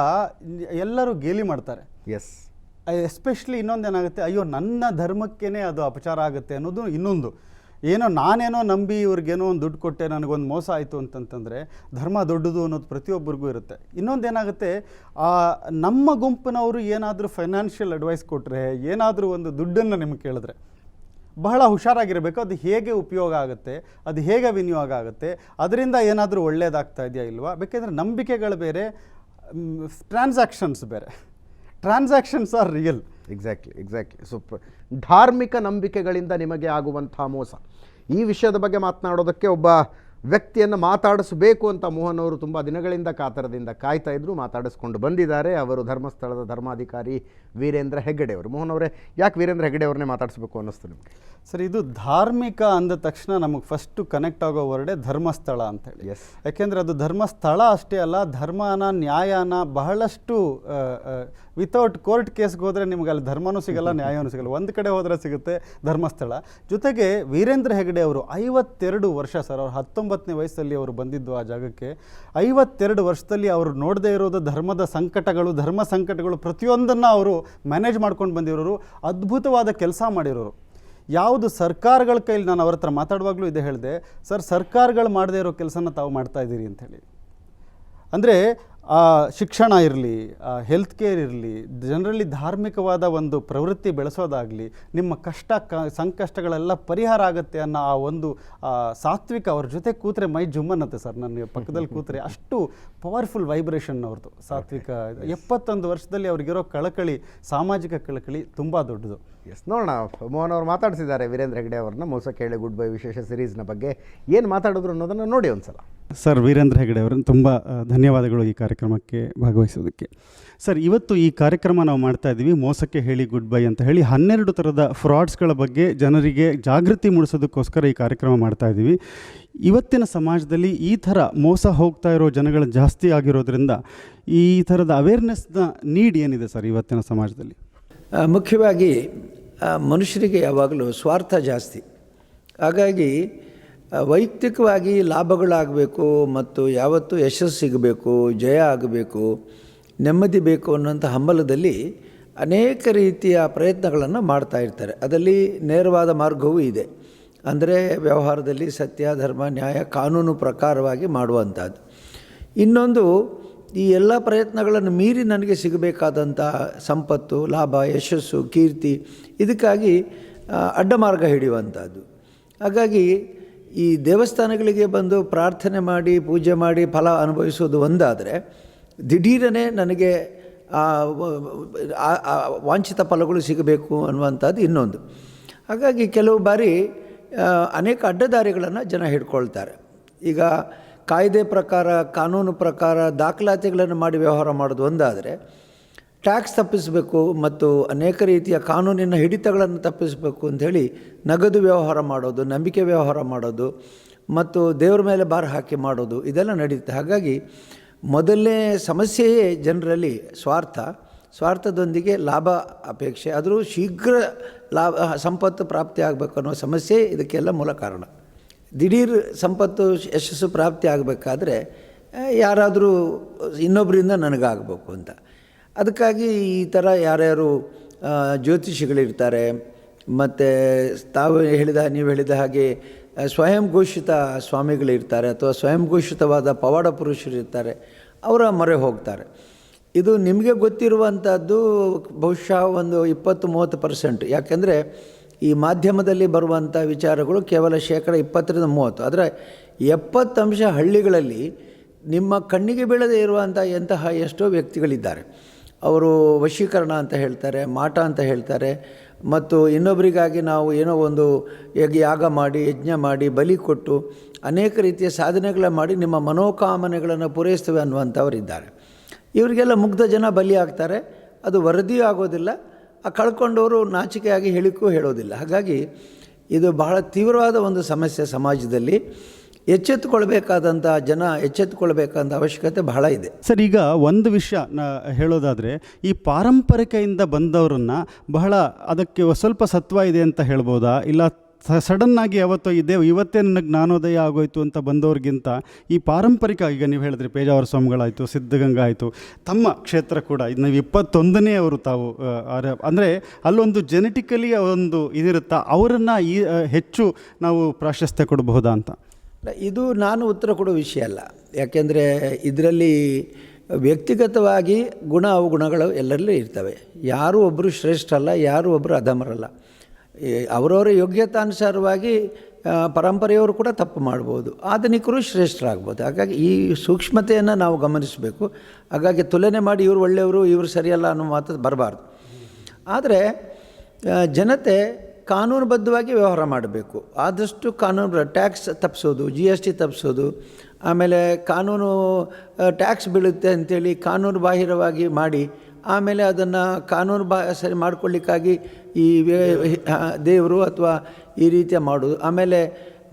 ಎಲ್ಲರೂ ಗೇಲಿ ಮಾಡ್ತಾರೆ. ಎಸ್ ಎಸ್ಪೆಷಲಿ ಇನ್ನೊಂದು ಏನಾಗುತ್ತೆ, ಅಯ್ಯೋ, ನನ್ನ ಧರ್ಮಕ್ಕೇ ಅದು ಅಪಚಾರ ಆಗುತ್ತೆ ಅನ್ನೋದು ಇನ್ನೊಂದು. ಏನೋ ನಾನೇನೋ ನಂಬಿ ಇವ್ರಿಗೇನೋ ಒಂದು ದುಡ್ಡು ಕೊಟ್ಟೆ, ನನಗೊಂದು ಮೋಸ ಆಯಿತು ಅಂತಂತಂದರೆ ಧರ್ಮ ದೊಡ್ಡದು ಅನ್ನೋದು ಪ್ರತಿಯೊಬ್ಬರಿಗೂ ಇರುತ್ತೆ. ಇನ್ನೊಂದು ಏನಾಗುತ್ತೆ ನಮ್ಮ ಗುಂಪಿನವರು ಏನಾದರೂ ಫೈನಾನ್ಷಿಯಲ್ ಅಡ್ವೈಸ್ ಕೊಟ್ಟರೆ ಏನಾದರೂ ಒಂದು ದುಡ್ಡನ್ನು ನಿಮ್ಗೆ ಕೇಳಿದ್ರೆ, ಬಹಳ ಹುಷಾರಾಗಿರಬೇಕು. ಅದು ಹೇಗೆ ಉಪಯೋಗ ಆಗುತ್ತೆ, ಅದು ಹೇಗೆ ವಿನಿಯೋಗ ಆಗುತ್ತೆ, ಅದರಿಂದ ಏನಾದರೂ ಒಳ್ಳೆಯದಾಗ್ತಾ ಇದೆಯಾ ಇಲ್ವಾ? ಬೇಕೆಂದರೆ ನಂಬಿಕೆಗಳು ಬೇರೆ ಟ್ರಾನ್ಸಾಕ್ಷನ್ಸ್ ಬೇರೆ. Transactions are real exactly exactly so ಧಾರ್ಮಿಕ ನಂಬಿಕೆಗಳಿಂದ ನಿಮಗೆ ಆಗುವಂಥ ಮೋಸ. ಈ ವಿಷಯದ ಬಗ್ಗೆ ಮಾತನಾಡೋದಕ್ಕೆ ಒಬ್ಬ ವ್ಯಕ್ತಿಯನ್ನು ಮಾತಾಡಿಸಬೇಕು ಅಂತ ಮೋಹನ್ ಅವರು ತುಂಬ ದಿನಗಳಿಂದ ಕಾತರದಿಂದ ಕಾಯ್ತಾ ಇದ್ರು ಮಾತಾಡಿಸ್ಕೊಂಡು ಬಂದಿದ್ದಾರೆ. ಅವರು ಧರ್ಮಸ್ಥಳದ ಧರ್ಮಾಧಿಕಾರಿ ವೀರೇಂದ್ರ ಹೆಗ್ಗಡೆ ಅವರು. ಮೋಹನ್ ಅವರೇ ಯಾಕೆ ವೀರೇಂದ್ರ ಹೆಗ್ಗಡೆ ಅವ್ರನ್ನೇ ಮಾತಾಡಿಸ್ಬೇಕು ಅನ್ನಿಸ್ತು ನಿಮಗೆ? ಸರ್ ಇದು ಧಾರ್ಮಿಕ ಅಂದ ತಕ್ಷಣ ನಮಗೆ ಫಸ್ಟು ಕನೆಕ್ಟ್ ಆಗೋ ವರ್ಡೆ ಧರ್ಮಸ್ಥಳ ಅಂತೇಳಿ ಎಸ್ ಯಾಕೆಂದರೆ ಅದು ಧರ್ಮಸ್ಥಳ ಅಷ್ಟೇ ಅಲ್ಲ ಧರ್ಮನ ನ್ಯಾಯನ ಬಹಳಷ್ಟು ವಿತೌಟ್ ಕೋರ್ಟ್ ಕೇಸ್ಗೆ ಹೋದರೆ ನಿಮ್ಗೆ ಅಲ್ಲಿ ಧರ್ಮನೂ ಸಿಗಲ್ಲ ನ್ಯಾಯವೂ ಸಿಗಲ್ಲ. ಒಂದು ಕಡೆ ಹೋದರೆ ಸಿಗುತ್ತೆ ಧರ್ಮಸ್ಥಳ. ಜೊತೆಗೆ ವೀರೇಂದ್ರ ಹೆಗಡೆ ಅವರು ಐವತ್ತೆರಡು ವರ್ಷ ಸರ್ ಅವ್ರು ಹತ್ತೊಂಬತ್ತನೇ ವಯಸ್ಸಲ್ಲಿ ಅವರು ಬಂದಿದ್ದು ಆ ಜಾಗಕ್ಕೆ. ಐವತ್ತೆರಡು ವರ್ಷದಲ್ಲಿ ಅವರು ನೋಡದೇ ಇರೋದು ಧರ್ಮದ ಸಂಕಟಗಳು ಧರ್ಮ ಸಂಕಟಗಳು ಪ್ರತಿಯೊಂದನ್ನು ಅವರು ಮ್ಯಾನೇಜ್ ಮಾಡ್ಕೊಂಡು ಬಂದಿರೋರು ಅದ್ಭುತವಾದ ಕೆಲಸ ಮಾಡಿರೋರು. ಯಾವುದು ಸರ್ಕಾರಗಳ ಕೈಲಿ ನಾನು ಅವ್ರ ಹತ್ರ ಮಾತಾಡುವಾಗಲೂ ಇದೇ ಹೇಳಿದೆ ಸರ್ ಸರ್ಕಾರಗಳು ಮಾಡದೇ ಇರೋ ಕೆಲಸನ ತಾವು ಮಾಡ್ತಾ ಇದ್ದೀರಿ ಅಂಥೇಳಿ ಅಂದರೆ ಶಿಕ್ಷಣ ಇರಲಿ ಹೆಲ್ತ್ ಕೇರ್ ಇರಲಿ ಜನರಲ್ಲಿ ಧಾರ್ಮಿಕವಾದ ಒಂದು ಪ್ರವೃತ್ತಿ ಬೆಳೆಸೋದಾಗಲಿ ನಿಮ್ಮ ಕಷ್ಟ ಕ ಸಂಕಷ್ಟಗಳೆಲ್ಲ ಪರಿಹಾರ ಆಗುತ್ತೆ ಅನ್ನೋ ಆ ಒಂದು ಸಾತ್ವಿಕ ಅವ್ರ ಜೊತೆ ಕೂತ್ರೆ ಮೈ ಜುಮ್ಮನ್ನತ್ತೆ ಸರ್ ನನ್ನ ಪಕ್ಕದಲ್ಲಿ ಕೂತ್ರೆ. ಅಷ್ಟು ಪವರ್ಫುಲ್ ವೈಬ್ರೇಷನ್ ಅವ್ರದ್ದು ಸಾತ್ವಿಕ. ಎಪ್ಪತ್ತೊಂದು ವರ್ಷದಲ್ಲಿ ಅವ್ರಿಗಿರೋ ಕಳಕಳಿ ಸಾಮಾಜಿಕ ಕಳಕಳಿ ತುಂಬ ದೊಡ್ಡದು. ಎಸ್ ನೋಡೋಣ ಮೋಹನ್ ಅವರು ಮಾತಾಡ್ತಿದ್ದಾರೆ ವೀರೇಂದ್ರ ಹೆಗ್ಡೆ ಅವ್ರನ್ನ ಮೋಸ ಕೇಳಿ ಗುಡ್ ಬೈ ವಿಶೇಷ ಸಿರೀಸ್ನ ಬಗ್ಗೆ. ಏನು ಮಾತಾಡಿದ್ರು ಅನ್ನೋದನ್ನು ನೋಡಿ ಒಂದ್ಸಲ. ಸರ್ ವೀರೇಂದ್ರ ಹೆಗಡೆ ಅವರನ್ನು ತುಂಬ ಧನ್ಯವಾದಗಳು ಈ ಕಾರ್ಯಕ್ರಮಕ್ಕೆ ಭಾಗವಹಿಸೋದಕ್ಕೆ. ಸರ್, ಇವತ್ತು ಈ ಕಾರ್ಯಕ್ರಮ ನಾವು ಮಾಡ್ತಾ ಇದ್ದೀವಿ, ಮೋಸಕ್ಕೆ ಹೇಳಿ ಗುಡ್ ಬೈ ಅಂತ ಹೇಳಿ ಹನ್ನೆರಡು ಥರದ ಫ್ರಾಡ್ಸ್ಗಳ ಬಗ್ಗೆ ಜನರಿಗೆ ಜಾಗೃತಿ ಮೂಡಿಸೋದಕ್ಕೋಸ್ಕರ ಈ ಕಾರ್ಯಕ್ರಮ ಮಾಡ್ತಾ ಇದ್ದೀವಿ. ಇವತ್ತಿನ ಸಮಾಜದಲ್ಲಿ ಈ ಥರ ಮೋಸ ಹೋಗ್ತಾ ಇರೋ ಜನಗಳು ಜಾಸ್ತಿ ಆಗಿರೋದ್ರಿಂದ ಈ ಥರದ ಅವೇರ್ನೆಸ್ನ ನೀಡ್ ಏನಿದೆ ಸರ್ ಇವತ್ತಿನ ಸಮಾಜದಲ್ಲಿ? ಮುಖ್ಯವಾಗಿ ಮನುಷ್ಯರಿಗೆ ಯಾವಾಗಲೂ ಸ್ವಾರ್ಥ ಜಾಸ್ತಿ. ಹಾಗಾಗಿ ವೈಯಕ್ತಿಕವಾಗಿ ಲಾಭಗಳಾಗಬೇಕು ಮತ್ತು ಯಾವತ್ತೂ ಯಶಸ್ಸು ಸಿಗಬೇಕು, ಜಯ ಆಗಬೇಕು, ನೆಮ್ಮದಿ ಬೇಕು ಅನ್ನೋಂಥ ಹಂಬಲದಲ್ಲಿ ಅನೇಕ ರೀತಿಯ ಪ್ರಯತ್ನಗಳನ್ನು ಮಾಡ್ತಾ ಇರ್ತಾರೆ. ಅದರಲ್ಲಿ ನೇರವಾದ ಮಾರ್ಗವೂ ಇದೆ. ಅಂದರೆ ವ್ಯವಹಾರದಲ್ಲಿ ಸತ್ಯ, ಧರ್ಮ, ನ್ಯಾಯ, ಕಾನೂನು ಪ್ರಕಾರವಾಗಿ ಮಾಡುವಂಥದ್ದು. ಇನ್ನೊಂದು, ಈ ಎಲ್ಲ ಪ್ರಯತ್ನಗಳನ್ನು ಮೀರಿ ನನಗೆ ಸಿಗಬೇಕಾದಂಥ ಸಂಪತ್ತು, ಲಾಭ, ಯಶಸ್ಸು, ಕೀರ್ತಿ, ಇದಕ್ಕಾಗಿ ಅಡ್ಡ ಮಾರ್ಗ ಹಿಡಿಯುವಂಥದ್ದು. ಹಾಗಾಗಿ ಈ ದೇವಸ್ಥಾನಗಳಿಗೆ ಬಂದು ಪ್ರಾರ್ಥನೆ ಮಾಡಿ, ಪೂಜೆ ಮಾಡಿ ಫಲ ಅನುಭವಿಸೋದು ಒಂದಾದರೆ ದಿಢೀರನೇ ನನಗೆ ವಾಂಛಿತ ಫಲಗಳು ಸಿಗಬೇಕು ಅನ್ನುವಂಥದ್ದು ಇನ್ನೊಂದು. ಹಾಗಾಗಿ ಕೆಲವು ಬಾರಿ ಅನೇಕ ಅಡ್ಡದಾರಿಗಳನ್ನು ಜನ ಹಿಡ್ಕೊಳ್ತಾರೆ. ಈಗ ಕಾಯ್ದೆ ಪ್ರಕಾರ, ಕಾನೂನು ಪ್ರಕಾರ ದಾಖಲಾತಿಗಳನ್ನು ಮಾಡಿ ವ್ಯವಹಾರ ಮಾಡೋದು ಒಂದಾದರೆ ಟ್ಯಾಕ್ಸ್ ತಪ್ಪಿಸಬೇಕು ಮತ್ತು ಅನೇಕ ರೀತಿಯ ಕಾನೂನಿನ ಹಿಡಿತಗಳನ್ನು ತಪ್ಪಿಸಬೇಕು ಅಂಥೇಳಿ ನಗದು ವ್ಯವಹಾರ ಮಾಡೋದು, ನಂಬಿಕೆ ವ್ಯವಹಾರ ಮಾಡೋದು ಮತ್ತು ದೇವರ ಮೇಲೆ ಭಾರ ಹಾಕಿ ಮಾಡೋದು, ಇದೆಲ್ಲ ನಡೆಯುತ್ತೆ ಹಾಗಾಗಿ ಮೊದಲನೇ ಸಮಸ್ಯೆಯೇ ಜನರಲ್ಲಿ ಸ್ವಾರ್ಥ. ಸ್ವಾರ್ಥದೊಂದಿಗೆ ಲಾಭ ಅಪೇಕ್ಷೆ. ಆದರೂ ಶೀಘ್ರ ಲಾಭ, ಸಂಪತ್ತು ಪ್ರಾಪ್ತಿ ಆಗಬೇಕು ಅನ್ನೋ ಸಮಸ್ಯೆ ಇದಕ್ಕೆಲ್ಲ ಮೂಲ ಕಾರಣ. ದಿಢೀರ್ ಸಂಪತ್ತು, ಯಶಸ್ಸು ಪ್ರಾಪ್ತಿ ಆಗಬೇಕಾದ್ರೆ, ಯಾರಾದರೂ ಇನ್ನೊಬ್ಬರಿಂದ ನನಗಾಗಬೇಕು ಅಂತ. ಅದಕ್ಕಾಗಿ ಈ ಥರ ಯಾರ್ಯಾರು ಜ್ಯೋತಿಷಿಗಳಿರ್ತಾರೆ, ಮತ್ತು ತಾವು ಹೇಳಿದ, ನೀವು ಹೇಳಿದ ಹಾಗೆ ಸ್ವಯಂ ಘೋಷಿತ ಸ್ವಾಮಿಗಳಿರ್ತಾರೆ ಅಥವಾ ಸ್ವಯಂ ಘೋಷಿತವಾದ ಪವಾಡ ಪುರುಷರಿರ್ತಾರೆ, ಅವರ ಮೊರೆ ಹೋಗ್ತಾರೆ. ಇದು ನಿಮಗೆ ಗೊತ್ತಿರುವಂಥದ್ದು ಬಹುಶಃ ಒಂದು ಇಪ್ಪತ್ತು ಮೂವತ್ತು ಪರ್ಸೆಂಟ್. ಯಾಕೆಂದರೆ ಈ ಮಾಧ್ಯಮದಲ್ಲಿ ಬರುವಂಥ ವಿಚಾರಗಳು ಕೇವಲ ಶೇಕಡ ಇಪ್ಪತ್ತರಿಂದ ಮೂವತ್ತು. ಆದರೆ ಎಪ್ಪತ್ತು ಅಂಶ ಹಳ್ಳಿಗಳಲ್ಲಿ ನಿಮ್ಮ ಕಣ್ಣಿಗೆ ಬೀಳದೇ ಇರುವಂಥ ಎಂತಹ ಎಷ್ಟೋ ವ್ಯಕ್ತಿಗಳಿದ್ದಾರೆ. ಅವರು ವಶೀಕರಣ ಅಂತ ಹೇಳ್ತಾರೆ, ಮಾಟ ಅಂತ ಹೇಳ್ತಾರೆ. ಮತ್ತು ಇನ್ನೊಬ್ಬರಿಗಾಗಿ ನಾವು ಏನೋ ಒಂದು ಯಗ್ ಮಾಡಿ, ಯಜ್ಞ ಮಾಡಿ, ಬಲಿ ಕೊಟ್ಟು ಅನೇಕ ರೀತಿಯ ಸಾಧನೆಗಳ ಮಾಡಿ ನಿಮ್ಮ ಮನೋಕಾಮನೆಗಳನ್ನು ಪೂರೈಸ್ತೇವೆ ಅನ್ನುವಂಥವರಿದ್ದಾರೆ. ಇವರಿಗೆಲ್ಲ ಮುಗ್ಧ ಜನ ಬಲಿ ಆಗ್ತಾರೆ ಅದು ವರದಿಯೂ ಆಗೋದಿಲ್ಲ, ಆ ಕಳ್ಕೊಂಡವರು ನಾಚಿಕೆಯಾಗಿ ಹೇಳಿಕೂ ಹೇಳೋದಿಲ್ಲ. ಹಾಗಾಗಿ ಇದು ಬಹಳ ತೀವ್ರವಾದ ಒಂದು ಸಮಸ್ಯೆ ಸಮಾಜದಲ್ಲಿ. ಎಚ್ಚೆತ್ತುಕೊಳ್ಬೇಕಾದಂಥ ಜನ ಎಚ್ಚೆತ್ತುಕೊಳ್ಬೇಕಾದ ಅವಶ್ಯಕತೆ ಬಹಳ ಇದೆ. ಸರ್, ಈಗ ಒಂದು ವಿಷಯ ಹೇಳೋದಾದರೆ, ಈ ಪಾರಂಪರಿಕೆಯಿಂದ ಬಂದವರನ್ನ ಬಹಳ ಅದಕ್ಕೆ ಸ್ವಲ್ಪ ಸತ್ವ ಇದೆ ಅಂತ ಹೇಳ್ಬೋದಾ? ಇಲ್ಲ ಸಡನ್ನಾಗಿ ಯಾವತ್ತೋ ಇದೆ ಇವತ್ತೇ ನನಗೆ ಜ್ಞಾನೋದಯ ಆಗೋಯ್ತು ಅಂತ ಬಂದವ್ರಿಗಿಂತ ಈ ಪಾರಂಪರಿಕ, ಈಗ ನೀವು ಹೇಳಿದ್ರಿ ಪೇಜಾವರ ಸ್ವಾಮಿಗಳಾಯಿತು, ಸಿದ್ಧಗಂಗಾ ಆಯಿತು, ತಮ್ಮ ಕ್ಷೇತ್ರ ಕೂಡ, ಇದು ನೀವು ಇಪ್ಪತ್ತೊಂದನೇ ಅವರು ತಾವು ಅಂದರೆ ಅಲ್ಲೊಂದು ಜೆನೆಟಿಕಲಿ ಒಂದು ಇದಿರುತ್ತಾ, ಅವರನ್ನು ಈ ಹೆಚ್ಚು ನಾವು ಪ್ರಾಶಸ್ತ್ಯ ಕೊಡಬಹುದಾ ಅಂತ? ಇದು ನಾನು ಉತ್ತರ ಕೊಡೋ ವಿಷಯ ಅಲ್ಲ. ಯಾಕೆಂದರೆ ಇದರಲ್ಲಿ ವ್ಯಕ್ತಿಗತವಾಗಿ ಗುಣ ಅವಗುಣಗಳು ಎಲ್ಲರಲ್ಲೂ ಇರ್ತವೆ. ಯಾರೂ ಒಬ್ಬರು ಶ್ರೇಷ್ಠ ಅಲ್ಲ, ಯಾರೂ ಒಬ್ಬರು ಅಧಮರಲ್ಲ. ಅವರವರ ಯೋಗ್ಯತಾನುಸಾರವಾಗಿ ಪರಂಪರೆಯವರು ಕೂಡ ತಪ್ಪು ಮಾಡ್ಬೋದು. ಆಧುನಿಕರು ಶ್ರೇಷ್ಠರಾಗ್ಬೋದು. ಹಾಗಾಗಿ ಈ ಸೂಕ್ಷ್ಮತೆಯನ್ನು ನಾವು ಗಮನಿಸಬೇಕು. ಹಾಗಾಗಿ ತುಲನೆ ಮಾಡಿ ಇವರು ಒಳ್ಳೆಯವರು, ಇವರು ಸರಿಯಲ್ಲ ಅನ್ನೋ ಮಾತು ಬರಬಾರ್ದು. ಆದರೆ ಜನತೆ ಕಾನೂನುಬದ್ಧವಾಗಿ ವ್ಯವಹಾರ ಮಾಡಬೇಕು. ಆದಷ್ಟು ಕಾನೂನು ಟ್ಯಾಕ್ಸ್ ತಪ್ಪಿಸೋದು ಜಿ ಎಸ್ ಟಿ ತಪ್ಪಿಸೋದು ಆಮೇಲೆ ಕಾನೂನು ಟ್ಯಾಕ್ಸ್ ಬೀಳುತ್ತೆ ಅಂತೇಳಿ ಕಾನೂನು ಬಾಹಿರವಾಗಿ ಮಾಡಿ, ಆಮೇಲೆ ಅದನ್ನು ಕಾನೂನು ಬಾ, ಸರಿ ಮಾಡ್ಕೊಳ್ಳಿಕ್ಕಾಗಿ ಈ ದೇವರು ಅಥವಾ ಈ ರೀತಿಯ ಮಾಡೋದು. ಆಮೇಲೆ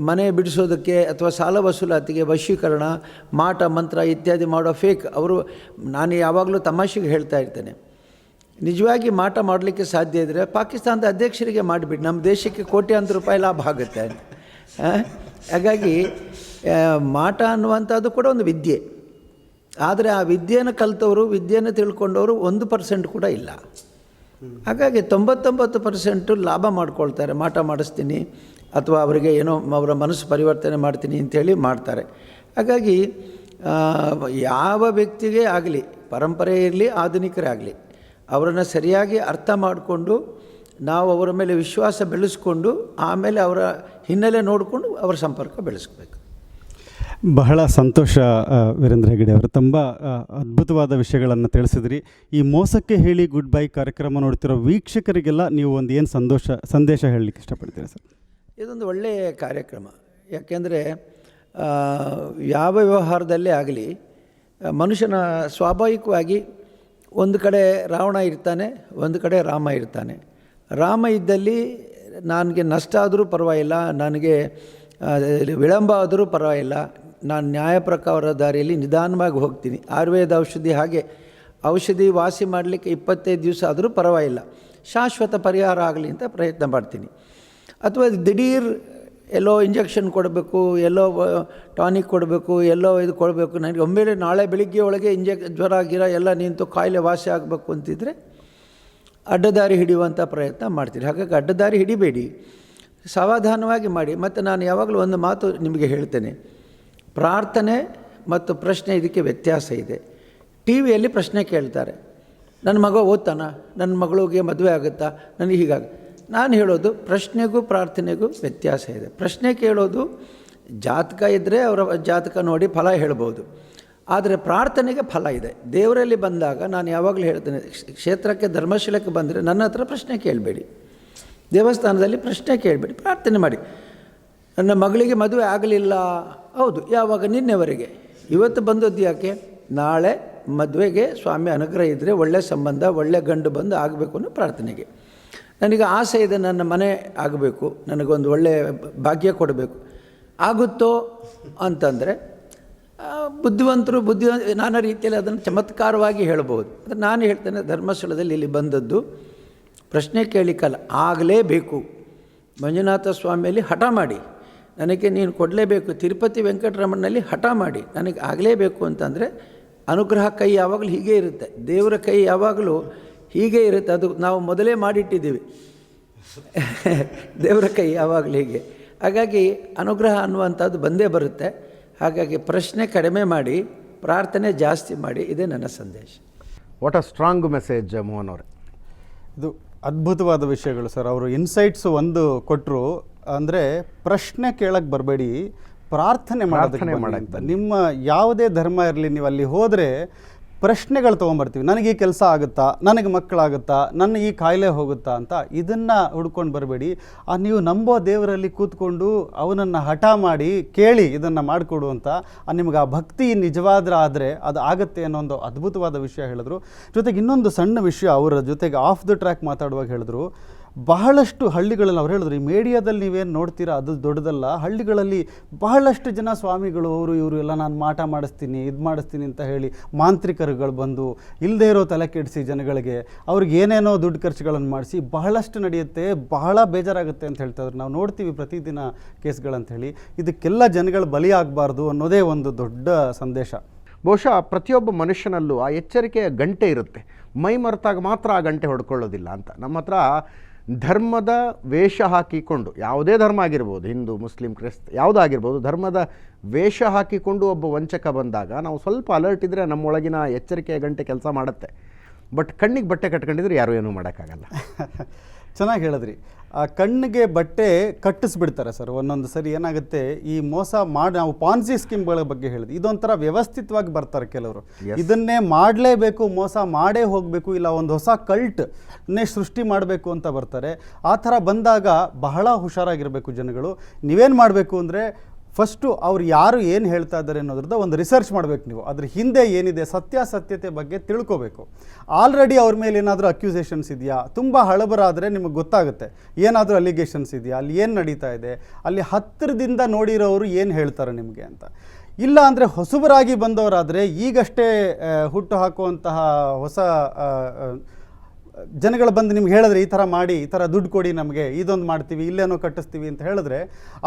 ಮನೆ ಬಿಡಿಸೋದಕ್ಕೆ ಅಥವಾ ಸಾಲ ವಸೂಲಾತಿಗೆ ವಶೀಕರಣ, ಮಾಟ, ಮಂತ್ರ ಇತ್ಯಾದಿ ಮಾಡೋ ಫೇಕ್ ಅವರು, ನಾನು ಯಾವಾಗಲೂ ತಮಾಷೆಗೆ ಹೇಳ್ತಾ ಇರ್ತೇನೆ. ನಿಜವಾಗಿ ಮಾಟ ಮಾಡಲಿಕ್ಕೆ ಸಾಧ್ಯ ಇದ್ದರೆ ಪಾಕಿಸ್ತಾನದ ಅಧ್ಯಕ್ಷರಿಗೆ ಮಾಡಿಬಿಟ್ಟು ನಮ್ಮ ದೇಶಕ್ಕೆ ಕೋಟ್ಯಾಂತರ ರೂಪಾಯಿ ಲಾಭ ಆಗುತ್ತೆ ಹಾಗಾಗಿ ಮಾಟ ಅನ್ನುವಂಥದ್ದು ಕೂಡ ಒಂದು ವಿದ್ಯೆ. ಆದರೆ ಆ ವಿದ್ಯೆಯನ್ನು ಕಲಿತವರು, ವಿದ್ಯೆಯನ್ನು ತಿಳ್ಕೊಂಡವರು ಒಂದು ಪರ್ಸೆಂಟ್ ಕೂಡ ಇಲ್ಲ. ಹಾಗಾಗಿ ತೊಂಬತ್ತೊಂಬತ್ತು ಪರ್ಸೆಂಟು ಲಾಭ ಮಾಡ್ಕೊಳ್ತಾರೆ. ಮಾಟ ಮಾಡಿಸ್ತೀನಿ, ಅಥವಾ ಅವರಿಗೆ ಏನೋ ಅವರ ಮನಸ್ಸು ಪರಿವರ್ತನೆ ಮಾಡ್ತೀನಿ ಅಂತೇಳಿ ಮಾಡ್ತಾರೆ. ಹಾಗಾಗಿ ಯಾವ ವ್ಯಕ್ತಿಗೆ ಆಗಲಿ, ಪರಂಪರೆ ಇರಲಿ, ಆಧುನಿಕರೇ ಆಗಲಿ ಅವರನ್ನು ಸರಿಯಾಗಿ ಅರ್ಥ ಮಾಡಿಕೊಂಡು ನಾವು ಅವರ ಮೇಲೆ ವಿಶ್ವಾಸ ಬೆಳೆಸ್ಕೊಂಡು ಆಮೇಲೆ ಅವರ ಹಿನ್ನೆಲೆ ನೋಡಿಕೊಂಡು ಅವರ ಸಂಪರ್ಕ ಬೆಳೆಸ್ಬೇಕು. ಬಹಳ ಸಂತೋಷ ವೀರೇಂದ್ರ ಹೆಗಡೆ ಅವರು. ತುಂಬ ಅದ್ಭುತವಾದ ವಿಷಯಗಳನ್ನು ತಿಳಿಸಿದ್ರಿ. ಈ ಮೋಸಕ್ಕೆ ಹೇಳಿ ಗುಡ್ ಬೈ ಕಾರ್ಯಕ್ರಮ ನೋಡ್ತಿರೋ ವೀಕ್ಷಕರಿಗೆಲ್ಲ ನೀವು ಒಂದು ಏನು ಸಂತೋಷ ಸಂದೇಶ ಹೇಳಲಿಕ್ಕೆ ಇಷ್ಟಪಡ್ತೀರಾ ಸರ್? ಇದೊಂದು ಒಳ್ಳೆಯ ಕಾರ್ಯಕ್ರಮ. ಯಾಕೆಂದರೆ ಯಾವ ವ್ಯವಹಾರದಲ್ಲೇ ಆಗಲಿ ಮನುಷ್ಯನ ಸ್ವಾಭಾವಿಕವಾಗಿ ಒಂದು ಕಡೆ ರಾವಣ ಇರ್ತಾನೆ, ಒಂದು ಕಡೆ ರಾಮ ಇರ್ತಾನೆ. ರಾಮ ಇದ್ದಲ್ಲಿ ನನಗೆ ನಷ್ಟ ಆದರೂ ಪರವಾಗಿಲ್ಲ, ನನಗೆ ವಿಳಂಬ ಆದರೂ ಪರವಾಗಿಲ್ಲ. ನಾನು ನ್ಯಾಯ ಪ್ರಕಾರ ದಾರಿಯಲ್ಲಿ ನಿಧಾನವಾಗಿ ಹೋಗ್ತೀನಿ. ಆಯುರ್ವೇದ ಔಷಧಿ ಹಾಗೆ, ಔಷಧಿ ವಾಸಿ ಮಾಡಲಿಕ್ಕೆ ಇಪ್ಪತ್ತೈದು ದಿವಸ ಆದರೂ ಪರವಾಗಿಲ್ಲ. ಶಾಶ್ವತ ಪರಿಹಾರ ಆಗಲಿ ಅಂತ ಪ್ರಯತ್ನ ಮಾಡ್ತೀನಿ. ಅಥವಾ ದಿಢೀರ್ ಎಲ್ಲೋ ಇಂಜೆಕ್ಷನ್ ಕೊಡಬೇಕು, ಎಲ್ಲೋ ಟಾನಿಕ್ ಕೊಡಬೇಕು, ಎಲ್ಲೋ ಇದು ಕೊಡಬೇಕು. ನನಗೆ ಒಮ್ಮೆಲೆ ನಾಳೆ ಬೆಳಿಗ್ಗೆ ಒಳಗೆ ಇಂಜೆಕ್, ಜ್ವರ, ಗಿರ ಎಲ್ಲ ನಿಂತು ಕಾಯಿಲೆ ವಾಸಿ ಆಗಬೇಕು ಅಂತಿದ್ದರೆ ಅಡ್ಡದಾರಿ ಹಿಡಿಯುವಂಥ ಪ್ರಯತ್ನ ಮಾಡ್ತೀರಿ. ಹಾಗಾಗಿ ಅಡ್ಡದಾರಿ ಹಿಡಿಬೇಡಿ. ಸಾವಧಾನವಾಗಿ ಮಾಡಿ. ಮತ್ತು ನಾನು ಯಾವಾಗಲೂ ಒಂದು ಮಾತು ನಿಮಗೆ ಹೇಳ್ತೇನೆ. ಪ್ರಾರ್ಥನೆ ಮತ್ತು ಪ್ರಶ್ನೆ ಇದಕ್ಕೆ ವ್ಯತ್ಯಾಸ ಇದೆ. ಟಿ ವಿಯಲ್ಲಿ ಪ್ರಶ್ನೆ ಕೇಳ್ತಾರೆ. ನನ್ನ ಮಗ ಓದ್ತಾನ? ನನ್ನ ಮಗಳಿಗೆ ಮದುವೆ ಆಗುತ್ತಾ? ನನಗೆ ಹೀಗಾಗ ನಾನು ಹೇಳೋದು ಪ್ರಶ್ನೆಗೂ ಪ್ರಾರ್ಥನೆಗೂ ವ್ಯತ್ಯಾಸ ಇದೆ. ಪ್ರಶ್ನೆ ಕೇಳೋದು ಜಾತಕ ಇದ್ದರೆ ಅವರ ಜಾತಕ ನೋಡಿ ಫಲ ಹೇಳ್ಬೋದು. ಆದರೆ ಪ್ರಾರ್ಥನೆಗೆ ಫಲ ಇದೆ. ದೇವರಲ್ಲಿ ಬಂದಾಗ ನಾನು ಯಾವಾಗಲೂ ಹೇಳ್ತೇನೆ, ಕ್ಷೇತ್ರಕ್ಕೆ, ಧರ್ಮಶೀಲಕ್ಕೆ ಬಂದರೆ ನನ್ನ ಹತ್ರ ಪ್ರಶ್ನೆ ಕೇಳಬೇಡಿ. ದೇವಸ್ಥಾನದಲ್ಲಿ ಪ್ರಶ್ನೆ ಕೇಳಬೇಡಿ, ಪ್ರಾರ್ಥನೆ ಮಾಡಿ. ನನ್ನ ಮಗಳಿಗೆ ಮದುವೆ ಆಗಲಿಲ್ಲ. ಹೌದು, ಯಾವಾಗ? ನಿನ್ನೆವರೆಗೆ. ಇವತ್ತು ಬಂದದ್ದು ಯಾಕೆ? ನಾಳೆ ಮದುವೆಗೆ ಸ್ವಾಮಿ ಅನುಗ್ರಹ ಇದ್ದರೆ ಒಳ್ಳೆಯ ಸಂಬಂಧ, ಒಳ್ಳೆ ಗಂಡು ಬಂದು ಆಗಬೇಕು ಅನ್ನೋ ಪ್ರಾರ್ಥನೆಗೆ. ನನಗೆ ಆಸೆ ಇದೆ ನನ್ನ ಮನೆ ಆಗಬೇಕು, ನನಗೊಂದು ಒಳ್ಳೆಯ ಭಾಗ್ಯ ಕೊಡಬೇಕು. ಆಗುತ್ತೋ ಅಂತಂದರೆ ಬುದ್ಧಿವಂತರು ಬುದ್ಧಿ, ನಾನಾ ರೀತಿಯಲ್ಲಿ ಅದನ್ನು ಚಮತ್ಕಾರವಾಗಿ ಹೇಳ್ಬೋದು ಅಂದರೆ ನಾನು ಹೇಳ್ತೇನೆ, ಧರ್ಮಸ್ಥಳದಲ್ಲಿ ಇಲ್ಲಿ ಬಂದದ್ದು, ಪ್ರಶ್ನೆ ಕೇಳಿಕಲ್ಲ, ಆಗಲೇಬೇಕು. ಮಂಜುನಾಥ ಸ್ವಾಮಿಯಲ್ಲಿ ಹಠ ಮಾಡಿ, ನನಗೆ ನೀನು ಕೊಡಲೇಬೇಕು, ತಿರುಪತಿ ವೆಂಕಟರಮಣನಲ್ಲಿ ಹಠ ಮಾಡಿ, ನನಗೆ ಆಗಲೇಬೇಕು ಅಂತಂದರೆ, ಅನುಗ್ರಹ ಕೈ ಯಾವಾಗಲೂ ಹೀಗೆ ಇರುತ್ತೆ. ದೇವರ ಕೈ ಯಾವಾಗಲೂ ಹೀಗೆ ಇರುತ್ತೆ. ಅದು ನಾವು ಮೊದಲೇ ಮಾಡಿಟ್ಟಿದ್ದೀವಿ. ದೇವರ ಕೈ ಯಾವಾಗಲೂ ಹೀಗೆ. ಹಾಗಾಗಿ ಅನುಗ್ರಹ ಅನ್ನುವಂಥದ್ದು ಬಂದೇ ಬರುತ್ತೆ. ಹಾಗಾಗಿ ಪ್ರಶ್ನೆ ಕಡಿಮೆ ಮಾಡಿ ಪ್ರಾರ್ಥನೆ ಜಾಸ್ತಿ ಮಾಡಿ ಇದೇ ನನ್ನ ಸಂದೇಶ. What a strong message Mohan ಅವರೇ. ಇದು ಅದ್ಭುತವಾದ ವಿಷಯಗಳು ಸರ್. ಅವರು ಇನ್ಸೈಟ್ಸ್ ಒಂದು ಕೊಟ್ಟರು ಅಂದರೆ ಪ್ರಶ್ನೆ ಕೇಳಕ್ಕೆ ಬರಬೇಡಿ ಪ್ರಾರ್ಥನೆ ಮಾಡೋದಕ್ಕೆ ಮಾಡಿ ಅಂತ. ನಿಮ್ಮ ಯಾವುದೇ ಧರ್ಮ ಇರಲಿ ನೀವು ಅಲ್ಲಿ ಹೋದರೆ ಪ್ರಶ್ನೆಗಳು ತೊಗೊಂಬರ್ತೀವಿ. ನನಗೆ ಈ ಕೆಲಸ ಆಗುತ್ತಾ? ನನಗೆ ಮಕ್ಕಳಾಗುತ್ತಾ? ನನ್ನ ಈ ಕಾಯಿಲೆ ಹೋಗುತ್ತಾ ಅಂತ ಇದನ್ನು ಹುಡ್ಕೊಂಡು ಬರಬೇಡಿ. ಆ ನೀವು ನಂಬೋ ದೇವರಲ್ಲಿ ಕೂತ್ಕೊಂಡು ಅವನನ್ನು ಹಠ ಮಾಡಿ ಕೇಳಿ ಇದನ್ನು ಮಾಡಿಕೊಡು ಅಂತ ಆ ನಿಮ್ಗೆ ಆ ಭಕ್ತಿ ನಿಜವಾದ್ರೆ ಆದರೆ ಅದು ಆಗುತ್ತೆ ಅನ್ನೋ ಒಂದು ಅದ್ಭುತವಾದ ವಿಷಯ ಹೇಳಿದ್ರು. ಜೊತೆಗೆ ಇನ್ನೊಂದು ಸಣ್ಣ ವಿಷಯ ಅವರ ಜೊತೆಗೆ ಆಫ್ ದ ಟ್ರ್ಯಾಕ್ ಮಾತಾಡುವಾಗ ಹೇಳಿದ್ರು. ಬಹಳಷ್ಟು ಹಳ್ಳಿಗಳಲ್ಲಿ ಅವ್ರು ಹೇಳಿದ್ರು, ಈ ಮೀಡಿಯಾದಲ್ಲಿ ನೀವೇನು ನೋಡ್ತೀರಾ? ಅದು ದೊಡ್ಡದಲ್ಲ. ಹಳ್ಳಿಗಳಲ್ಲಿ ಬಹಳಷ್ಟು ಜನ ಸ್ವಾಮಿಗಳು, ಅವರು ಇವರು ಎಲ್ಲ ನಾನು ಮಾಟ ಮಾಡಿಸ್ತೀನಿ, ಇದು ಮಾಡಿಸ್ತೀನಿ ಅಂತ ಹೇಳಿ ಮಾಂತ್ರಿಕರುಗಳು ಬಂದು ಇಲ್ಲದೇ ಇರೋ ತಲೆ ಕೆಡಿಸಿ ಜನಗಳಿಗೆ, ಅವ್ರಿಗೆ ಏನೇನೋ ದುಡ್ಡು ಖರ್ಚುಗಳನ್ನು ಮಾಡಿಸಿ ಬಹಳಷ್ಟು ನಡೆಯುತ್ತೆ, ಬಹಳ ಬೇಜಾರಾಗುತ್ತೆ ಅಂತ ಹೇಳ್ತಾ ಇದ್ರು. ನಾವು ನೋಡ್ತೀವಿ ಪ್ರತಿದಿನ ಕೇಸ್ಗಳಂತ ಹೇಳಿ ಇದಕ್ಕೆಲ್ಲ ಜನಗಳು ಬಲಿ ಆಗಬಾರ್ದು ಅನ್ನೋದೇ ಒಂದು ದೊಡ್ಡ ಸಂದೇಶ. ಬಹುಶಃ ಪ್ರತಿಯೊಬ್ಬ ಮನುಷ್ಯನಲ್ಲೂ ಆ ಎಚ್ಚರಿಕೆಯ ಗಂಟೆ ಇರುತ್ತೆ. ಮೈ ಮರೆತಾಗ ಮಾತ್ರ ಆ ಗಂಟೆ ಹೊಡ್ಕೊಳ್ಳೋದಿಲ್ಲ ಅಂತ. ನಮ್ಮ ಹತ್ರ ಧರ್ಮದ ವೇಷ ಹಾಕಿಕೊಂಡು, ಯಾವುದೇ ಧರ್ಮ ಆಗಿರ್ಬೋದು, ಹಿಂದೂ, ಮುಸ್ಲಿಂ, ಕ್ರಿಸ್ತ ಯಾವುದಾಗಿರ್ಬೋದು ಧರ್ಮದ ವೇಷ ಹಾಕಿಕೊಂಡು ಒಬ್ಬ ವಂಚಕ ಬಂದಾಗ, ನಾವು ಸ್ವಲ್ಪ ಅಲರ್ಟ್ ಇದ್ದರೆ ನಮ್ಮೊಳಗಿನ ಎಚ್ಚರಿಕೆಯ ಗಂಟೆ ಕೆಲಸ ಮಾಡುತ್ತೆ. ಬಟ್ ಕಣ್ಣಿಗೆ ಬಟ್ಟೆ ಕಟ್ಕೊಂಡಿದ್ರೆ ಯಾರೂ ಏನೂ ಮಾಡೋಕ್ಕಾಗಲ್ಲ. ಚೆನ್ನಾಗಿ ಹೇಳಿದ್ರಿ. ಆ ಕಣ್ಣಿಗೆ ಬಟ್ಟೆ ಕಟ್ಟಿಸ್ಬಿಡ್ತಾರೆ ಸರ್. ಒಂದೊಂದು ಸರಿ ಏನಾಗುತ್ತೆ ಈ ಮೋಸ ಮಾಡಿ ನಾವು ಪಾನ್ಸಿ ಸ್ಕೀಮ್ಗಳ ಬಗ್ಗೆ ಹೇಳಿದ್ವಿ. ಇದೊಂಥರ ವ್ಯವಸ್ಥಿತವಾಗಿ ಬರ್ತಾರೆ ಕೆಲವರು. ಇದನ್ನೇ ಮಾಡಲೇಬೇಕು ಮೋಸ ಮಾಡೇ ಹೋಗಬೇಕು ಇಲ್ಲ ಒಂದು ಹೊಸ ಕಲ್ಟ್ ನೇ ಸೃಷ್ಟಿ ಮಾಡಬೇಕು ಅಂತ ಬರ್ತಾರೆ. ಆ ಥರ ಬಂದಾಗ ಬಹಳ ಹುಷಾರಾಗಿರಬೇಕು ಜನಗಳು. ನೀವೇನು ಮಾಡಬೇಕು ಅಂದರೆ ಫಸ್ಟು ಅವ್ರು ಯಾರು ಏನು ಹೇಳ್ತಾ ಇದ್ದಾರೆ ಅನ್ನೋದ್ರದ ಒಂದು ರಿಸರ್ಚ್ ಮಾಡಬೇಕು ನೀವು. ಅದ್ರ ಹಿಂದೆ ಏನಿದೆ, ಸತ್ಯಾಸತ್ಯತೆ ಬಗ್ಗೆ ತಿಳ್ಕೋಬೇಕು. ಆಲ್ರೆಡಿ ಅವ್ರ ಮೇಲೆ ಏನಾದರೂ ಅಕ್ಯೂಸೇಷನ್ಸ್ ಇದೆಯಾ? ತುಂಬ ಹಳಬರಾದರೆ ನಿಮಗೆ ಗೊತ್ತಾಗುತ್ತೆ. ಏನಾದರೂ ಅಲಿಗೇಷನ್ಸ್ ಇದೆಯಾ? ಅಲ್ಲಿ ಏನು ನಡೀತಾ ಇದೆ? ಅಲ್ಲಿ ಹತ್ತಿರದಿಂದ ನೋಡಿರೋರು ಏನು ಹೇಳ್ತಾರೆ ನಿಮಗೆ ಅಂತ. ಇಲ್ಲ ಅಂದರೆ ಹೊಸಬರಾಗಿ ಬಂದವರಾದರೆ ಈಗಷ್ಟೇ ಹುಟ್ಟು ಹಾಕುವಂತಹ ಹೊಸ ಜನಗಳು ಬಂದು ನಿಮ್ಗೆ ಹೇಳಿದ್ರೆ ಈ ಥರ ಮಾಡಿ ಈ ಥರ ದುಡ್ಡು ಕೊಡಿ ನಮಗೆ ಇದೊಂದು ಮಾಡ್ತೀವಿ ಇಲ್ಲೇನೋ ಕಟ್ಟಿಸ್ತೀವಿ ಅಂತ ಹೇಳಿದ್ರೆ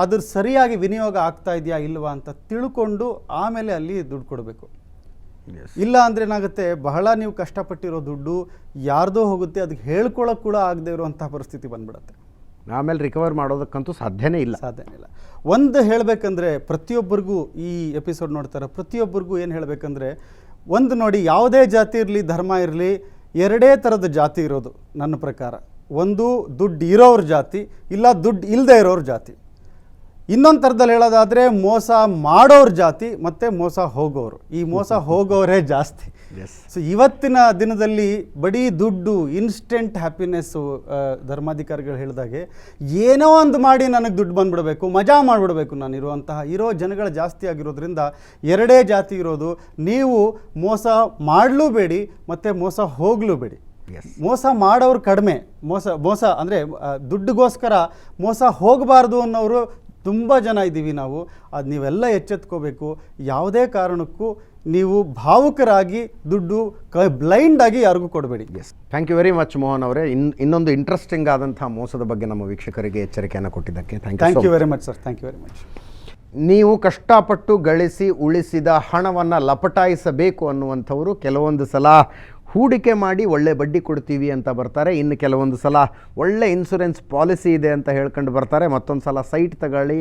ಅದ್ರ ಸರಿಯಾಗಿ ವಿನಿಯೋಗ ಆಗ್ತಾ ಇದೆಯಾ ಇಲ್ವಾ ಅಂತ ತಿಳ್ಕೊಂಡು ಆಮೇಲೆ ಅಲ್ಲಿ ದುಡ್ಡು ಕೊಡಬೇಕು. ಇಲ್ಲ ಅಂದರೆ ಏನಾಗುತ್ತೆ ಬಹಳ ನೀವು ಕಷ್ಟಪಟ್ಟಿರೋ ದುಡ್ಡು ಯಾರ್ದೋ ಹೋಗುತ್ತೆ ಅದಕ್ಕೆ ಹೇಳ್ಕೊಳ್ಳೋಕೆ ಕೂಡ ಆಗದೆ ಇರುವಂಥ ಪರಿಸ್ಥಿತಿ ಬಂದ್ಬಿಡುತ್ತೆ. ಆಮೇಲೆ ರಿಕವರ್ ಮಾಡೋದಕ್ಕಂತೂ ಸಾಧ್ಯನೇ ಇಲ್ಲ. ಸಾಧ್ಯನೇ ಇಲ್ಲ. ಒಂದು ಹೇಳಬೇಕಂದ್ರೆ ಪ್ರತಿಯೊಬ್ಬರಿಗೂ ಈ ಎಪಿಸೋಡ್ ನೋಡ್ತಾರೆ ಪ್ರತಿಯೊಬ್ಬರಿಗೂ ಏನು ಹೇಳಬೇಕಂದ್ರೆ ಒಂದು ನೋಡಿ ಯಾವುದೇ ಜಾತಿ ಇರಲಿ ಧರ್ಮ ಇರಲಿ ಎರಡೇ ಥರದ ಜಾತಿ ಇರೋದು ನನ್ನ ಪ್ರಕಾರ. ಒಂದು ದುಡ್ಡು ಇರೋವ್ರ ಜಾತಿ, ಇಲ್ಲ ದುಡ್ಡು ಇಲ್ಲದೆ ಇರೋರ ಜಾತಿ. ಇನ್ನೊಂದು ಥರದಲ್ಲಿ ಹೇಳೋದಾದರೆ ಮೋಸ ಮಾಡೋರು ಜಾತಿ ಮತ್ತು ಮೋಸ ಹೋಗೋರು. ಈ ಮೋಸ ಹೋಗೋರೇ ಜಾಸ್ತಿ. ಎಸ್ ಸೊ ಇವತ್ತಿನ ದಿನದಲ್ಲಿ ಬರೀ ದುಡ್ಡು ಇನ್ಸ್ಟೆಂಟ್ ಹ್ಯಾಪಿನೆಸ್ಸು ಧರ್ಮಾಧಿಕಾರಿಗಳು ಹೇಳಿದಾಗೆ ಏನೋ ಒಂದು ಮಾಡಿ ನನಗೆ ದುಡ್ಡು ಬಂದ್ಬಿಡಬೇಕು ಮಜಾ ಮಾಡಿಬಿಡಬೇಕು ನಾನು ಇರುವಂತಹ. ಇರೋ ಜನಗಳು ಜಾಸ್ತಿ ಆಗಿರೋದ್ರಿಂದ ಎರಡೇ ಜಾತಿ ಇರೋದು ನೀವು ಮೋಸ ಮಾಡಲೂಬೇಡಿ ಮತ್ತು ಮೋಸ ಹೋಗಲೂಬೇಡಿ ಎಸ್ ಮೋಸ ಮಾಡೋರು ಕಡಿಮೆ. ಮೋಸ ಮೋಸ ಅಂದರೆ ದುಡ್ಡಿಗೋಸ್ಕರ ಮೋಸ ಹೋಗಬಾರ್ದು ಅನ್ನೋರು ತುಂಬ ಜನ ಇದ್ದೀವಿ ನಾವು. ಅದು ನೀವೆಲ್ಲ ಎಚ್ಚೆತ್ಕೋಬೇಕು. ಯಾವುದೇ ಕಾರಣಕ್ಕೂ ನೀವು ಭಾವುಕರಾಗಿ ದುಡ್ಡು ಕ ಬ್ಲೈಂಡ್ ಆಗಿ ಯಾರಿಗೂ ಕೊಡಬೇಡಿ. Yes thank you very much Mohan ಅವರೇ. ಇನ್ ಇನ್ನೊಂದು ಇಂಟ್ರೆಸ್ಟಿಂಗ್ ಆದಂಥ ಮೋಸದ ಬಗ್ಗೆ ನಮ್ಮ ವೀಕ್ಷಕರಿಗೆ ಎಚ್ಚರಿಕೆಯನ್ನು ಕೊಟ್ಟಿದ್ದಕ್ಕೆ thank thank you you very much sir thank you very much ನೀವು ಕಷ್ಟಪಟ್ಟು ಗಳಿಸಿ ಉಳಿಸಿದ ಹಣವನ್ನು ಲಪಟಾಯಿಸಬೇಕು ಅನ್ನುವಂಥವರು ಕೆಲವೊಂದು ಸಲ ಹೂಡಿಕೆ ಮಾಡಿ ಒಳ್ಳೆ ಬಡ್ಡಿ ಕೊಡ್ತೀವಿ ಅಂತ ಬರ್ತಾರೆ. ಇನ್ನು ಕೆಲವೊಂದು ಸಲ ಒಳ್ಳೆ ಇನ್ಸೂರೆನ್ಸ್ ಪಾಲಿಸಿ ಇದೆ ಅಂತ ಹೇಳ್ಕೊಂಡು ಬರ್ತಾರೆ. ಮತ್ತೊಂದು ಸಲ ಸೈಟ್ ತಗೊಳ್ಳಿ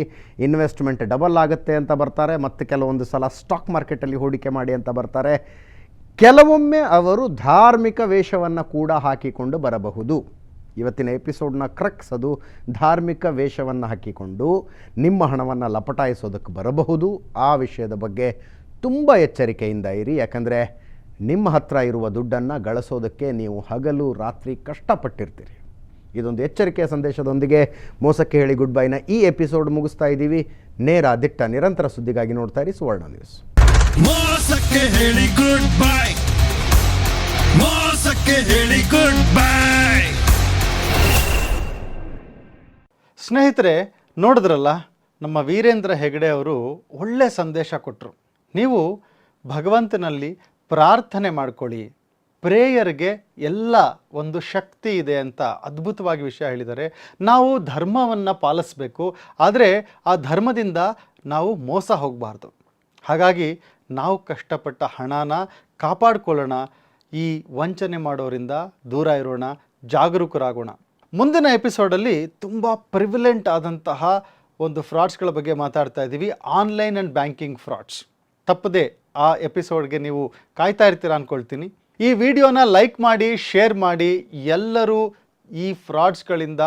ಇನ್ವೆಸ್ಟ್ಮೆಂಟ್ ಡಬಲ್ ಆಗುತ್ತೆ ಅಂತ ಬರ್ತಾರೆ. ಮತ್ತು ಕೆಲವೊಂದು ಸಲ ಸ್ಟಾಕ್ ಮಾರ್ಕೆಟಲ್ಲಿ ಹೂಡಿಕೆ ಮಾಡಿ ಅಂತ ಬರ್ತಾರೆ. ಕೆಲವೊಮ್ಮೆ ಅವರು ಧಾರ್ಮಿಕ ವೇಷವನ್ನು ಕೂಡ ಹಾಕಿಕೊಂಡು ಬರಬಹುದು. ಇವತ್ತಿನ ಎಪಿಸೋಡ್ನ ಕ್ರಕ್ಸ್ ಅದು ಧಾರ್ಮಿಕ ವೇಷವನ್ನು ಹಾಕಿಕೊಂಡು ನಿಮ್ಮ ಹಣವನ್ನು ಲಪಟಾಯಿಸೋದಕ್ಕೆ ಬರಬಹುದು. ಆ ವಿಷಯದ ಬಗ್ಗೆ ತುಂಬ ಎಚ್ಚರಿಕೆಯಿಂದ ಇರಿ. ಯಾಕಂದರೆ ನಿಮ್ಮ ಹತ್ರ ಇರುವ ದುಡ್ಡನ್ನು ಗಳಿಸೋದಕ್ಕೆ ನೀವು ಹಗಲು ರಾತ್ರಿ ಕಷ್ಟಪಟ್ಟಿರ್ತೀರಿ. ಇದೊಂದು ಎಚ್ಚರಿಕೆಯ ಸಂದೇಶದೊಂದಿಗೆ ಮೋಸಕ್ಕೆ ಹೇಳಿ ಗುಡ್ ಬೈನ ಈ ಎಪಿಸೋಡ್ ಮುಗಿಸ್ತಾ ಇದ್ದೀವಿ. ನೇರ ದಿಟ್ಟ ನಿರಂತರ ಸುದ್ದಿಗಾಗಿ ನೋಡ್ತಾ ಇರಿ ಸುವರ್ಣ ನ್ಯೂಸ್. ಮೋಸಕ್ಕೆ ಹೇಳಿ ಗುಡ್ ಬೈ ಮೋಸಕ್ಕೆ ಹೇಳಿ ಗುಡ್ ಬೈ ಸ್ನೇಹಿತರೆ ನೋಡಿದ್ರಲ್ಲ ನಮ್ಮ ವೀರೇಂದ್ರ ಹೆಗಡೆ ಅವರು ಒಳ್ಳೆ ಸಂದೇಶ ಕೊಟ್ಟರು ನೀವು ಭಗವಂತನಲ್ಲಿ ಪ್ರಾರ್ಥನೆ ಮಾಡ್ಕೊಳ್ಳಿ. ಪ್ರೇಯರ್ಗೆ ಎಲ್ಲ ಒಂದು ಶಕ್ತಿ ಇದೆ ಅಂತ ಅದ್ಭುತವಾಗಿ ವಿಷಯ ಹೇಳಿದ್ದಾರೆ. ನಾವು ಧರ್ಮವನ್ನು ಪಾಲಿಸಬೇಕು, ಆದರೆ ಆ ಧರ್ಮದಿಂದ ನಾವು ಮೋಸ ಹೋಗಬಾರ್ದು. ಹಾಗಾಗಿ ನಾವು ಕಷ್ಟಪಟ್ಟ ಹಣನ ಕಾಪಾಡ್ಕೊಳ್ಳೋಣ, ಈ ವಂಚನೆ ಮಾಡೋರಿಂದ ದೂರ ಇರೋಣ, ಜಾಗರೂಕರಾಗೋಣ. ಮುಂದಿನ ಎಪಿಸೋಡಲ್ಲಿ ತುಂಬ ಪ್ರಿವಿಲೆಂಟ್ ಆದಂತಹ ಒಂದು ಫ್ರಾಡ್ಸ್ಗಳ ಬಗ್ಗೆ ಮಾತಾಡ್ತಾ ಇದ್ದೀವಿ ಆನ್ಲೈನ್ ಆ್ಯಂಡ್ ಬ್ಯಾಂಕಿಂಗ್ ಫ್ರಾಡ್ಸ್. ತಪ್ಪದೆ ಆ ಎಪಿಸೋಡ್ಗೆ ನೀವು ಕಾಯ್ತಾ ಇರ್ತೀರ ಅಂದ್ಕೊಳ್ತೀನಿ ಈ ವಿಡಿಯೋನ ಲೈಕ್ ಮಾಡಿ, ಶೇರ್ ಮಾಡಿ, ಎಲ್ಲರೂ ಈ ಫ್ರಾಡ್ಸ್ಗಳಿಂದ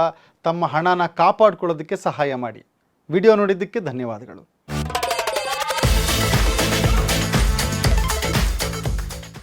ತಮ್ಮ ಹಣನ ಕಾಪಾಡ್ಕೊಳ್ಳೋದಕ್ಕೆ ಸಹಾಯ ಮಾಡಿ. ವಿಡಿಯೋ ನೋಡಿದ್ದಕ್ಕೆ ಧನ್ಯವಾದಗಳು.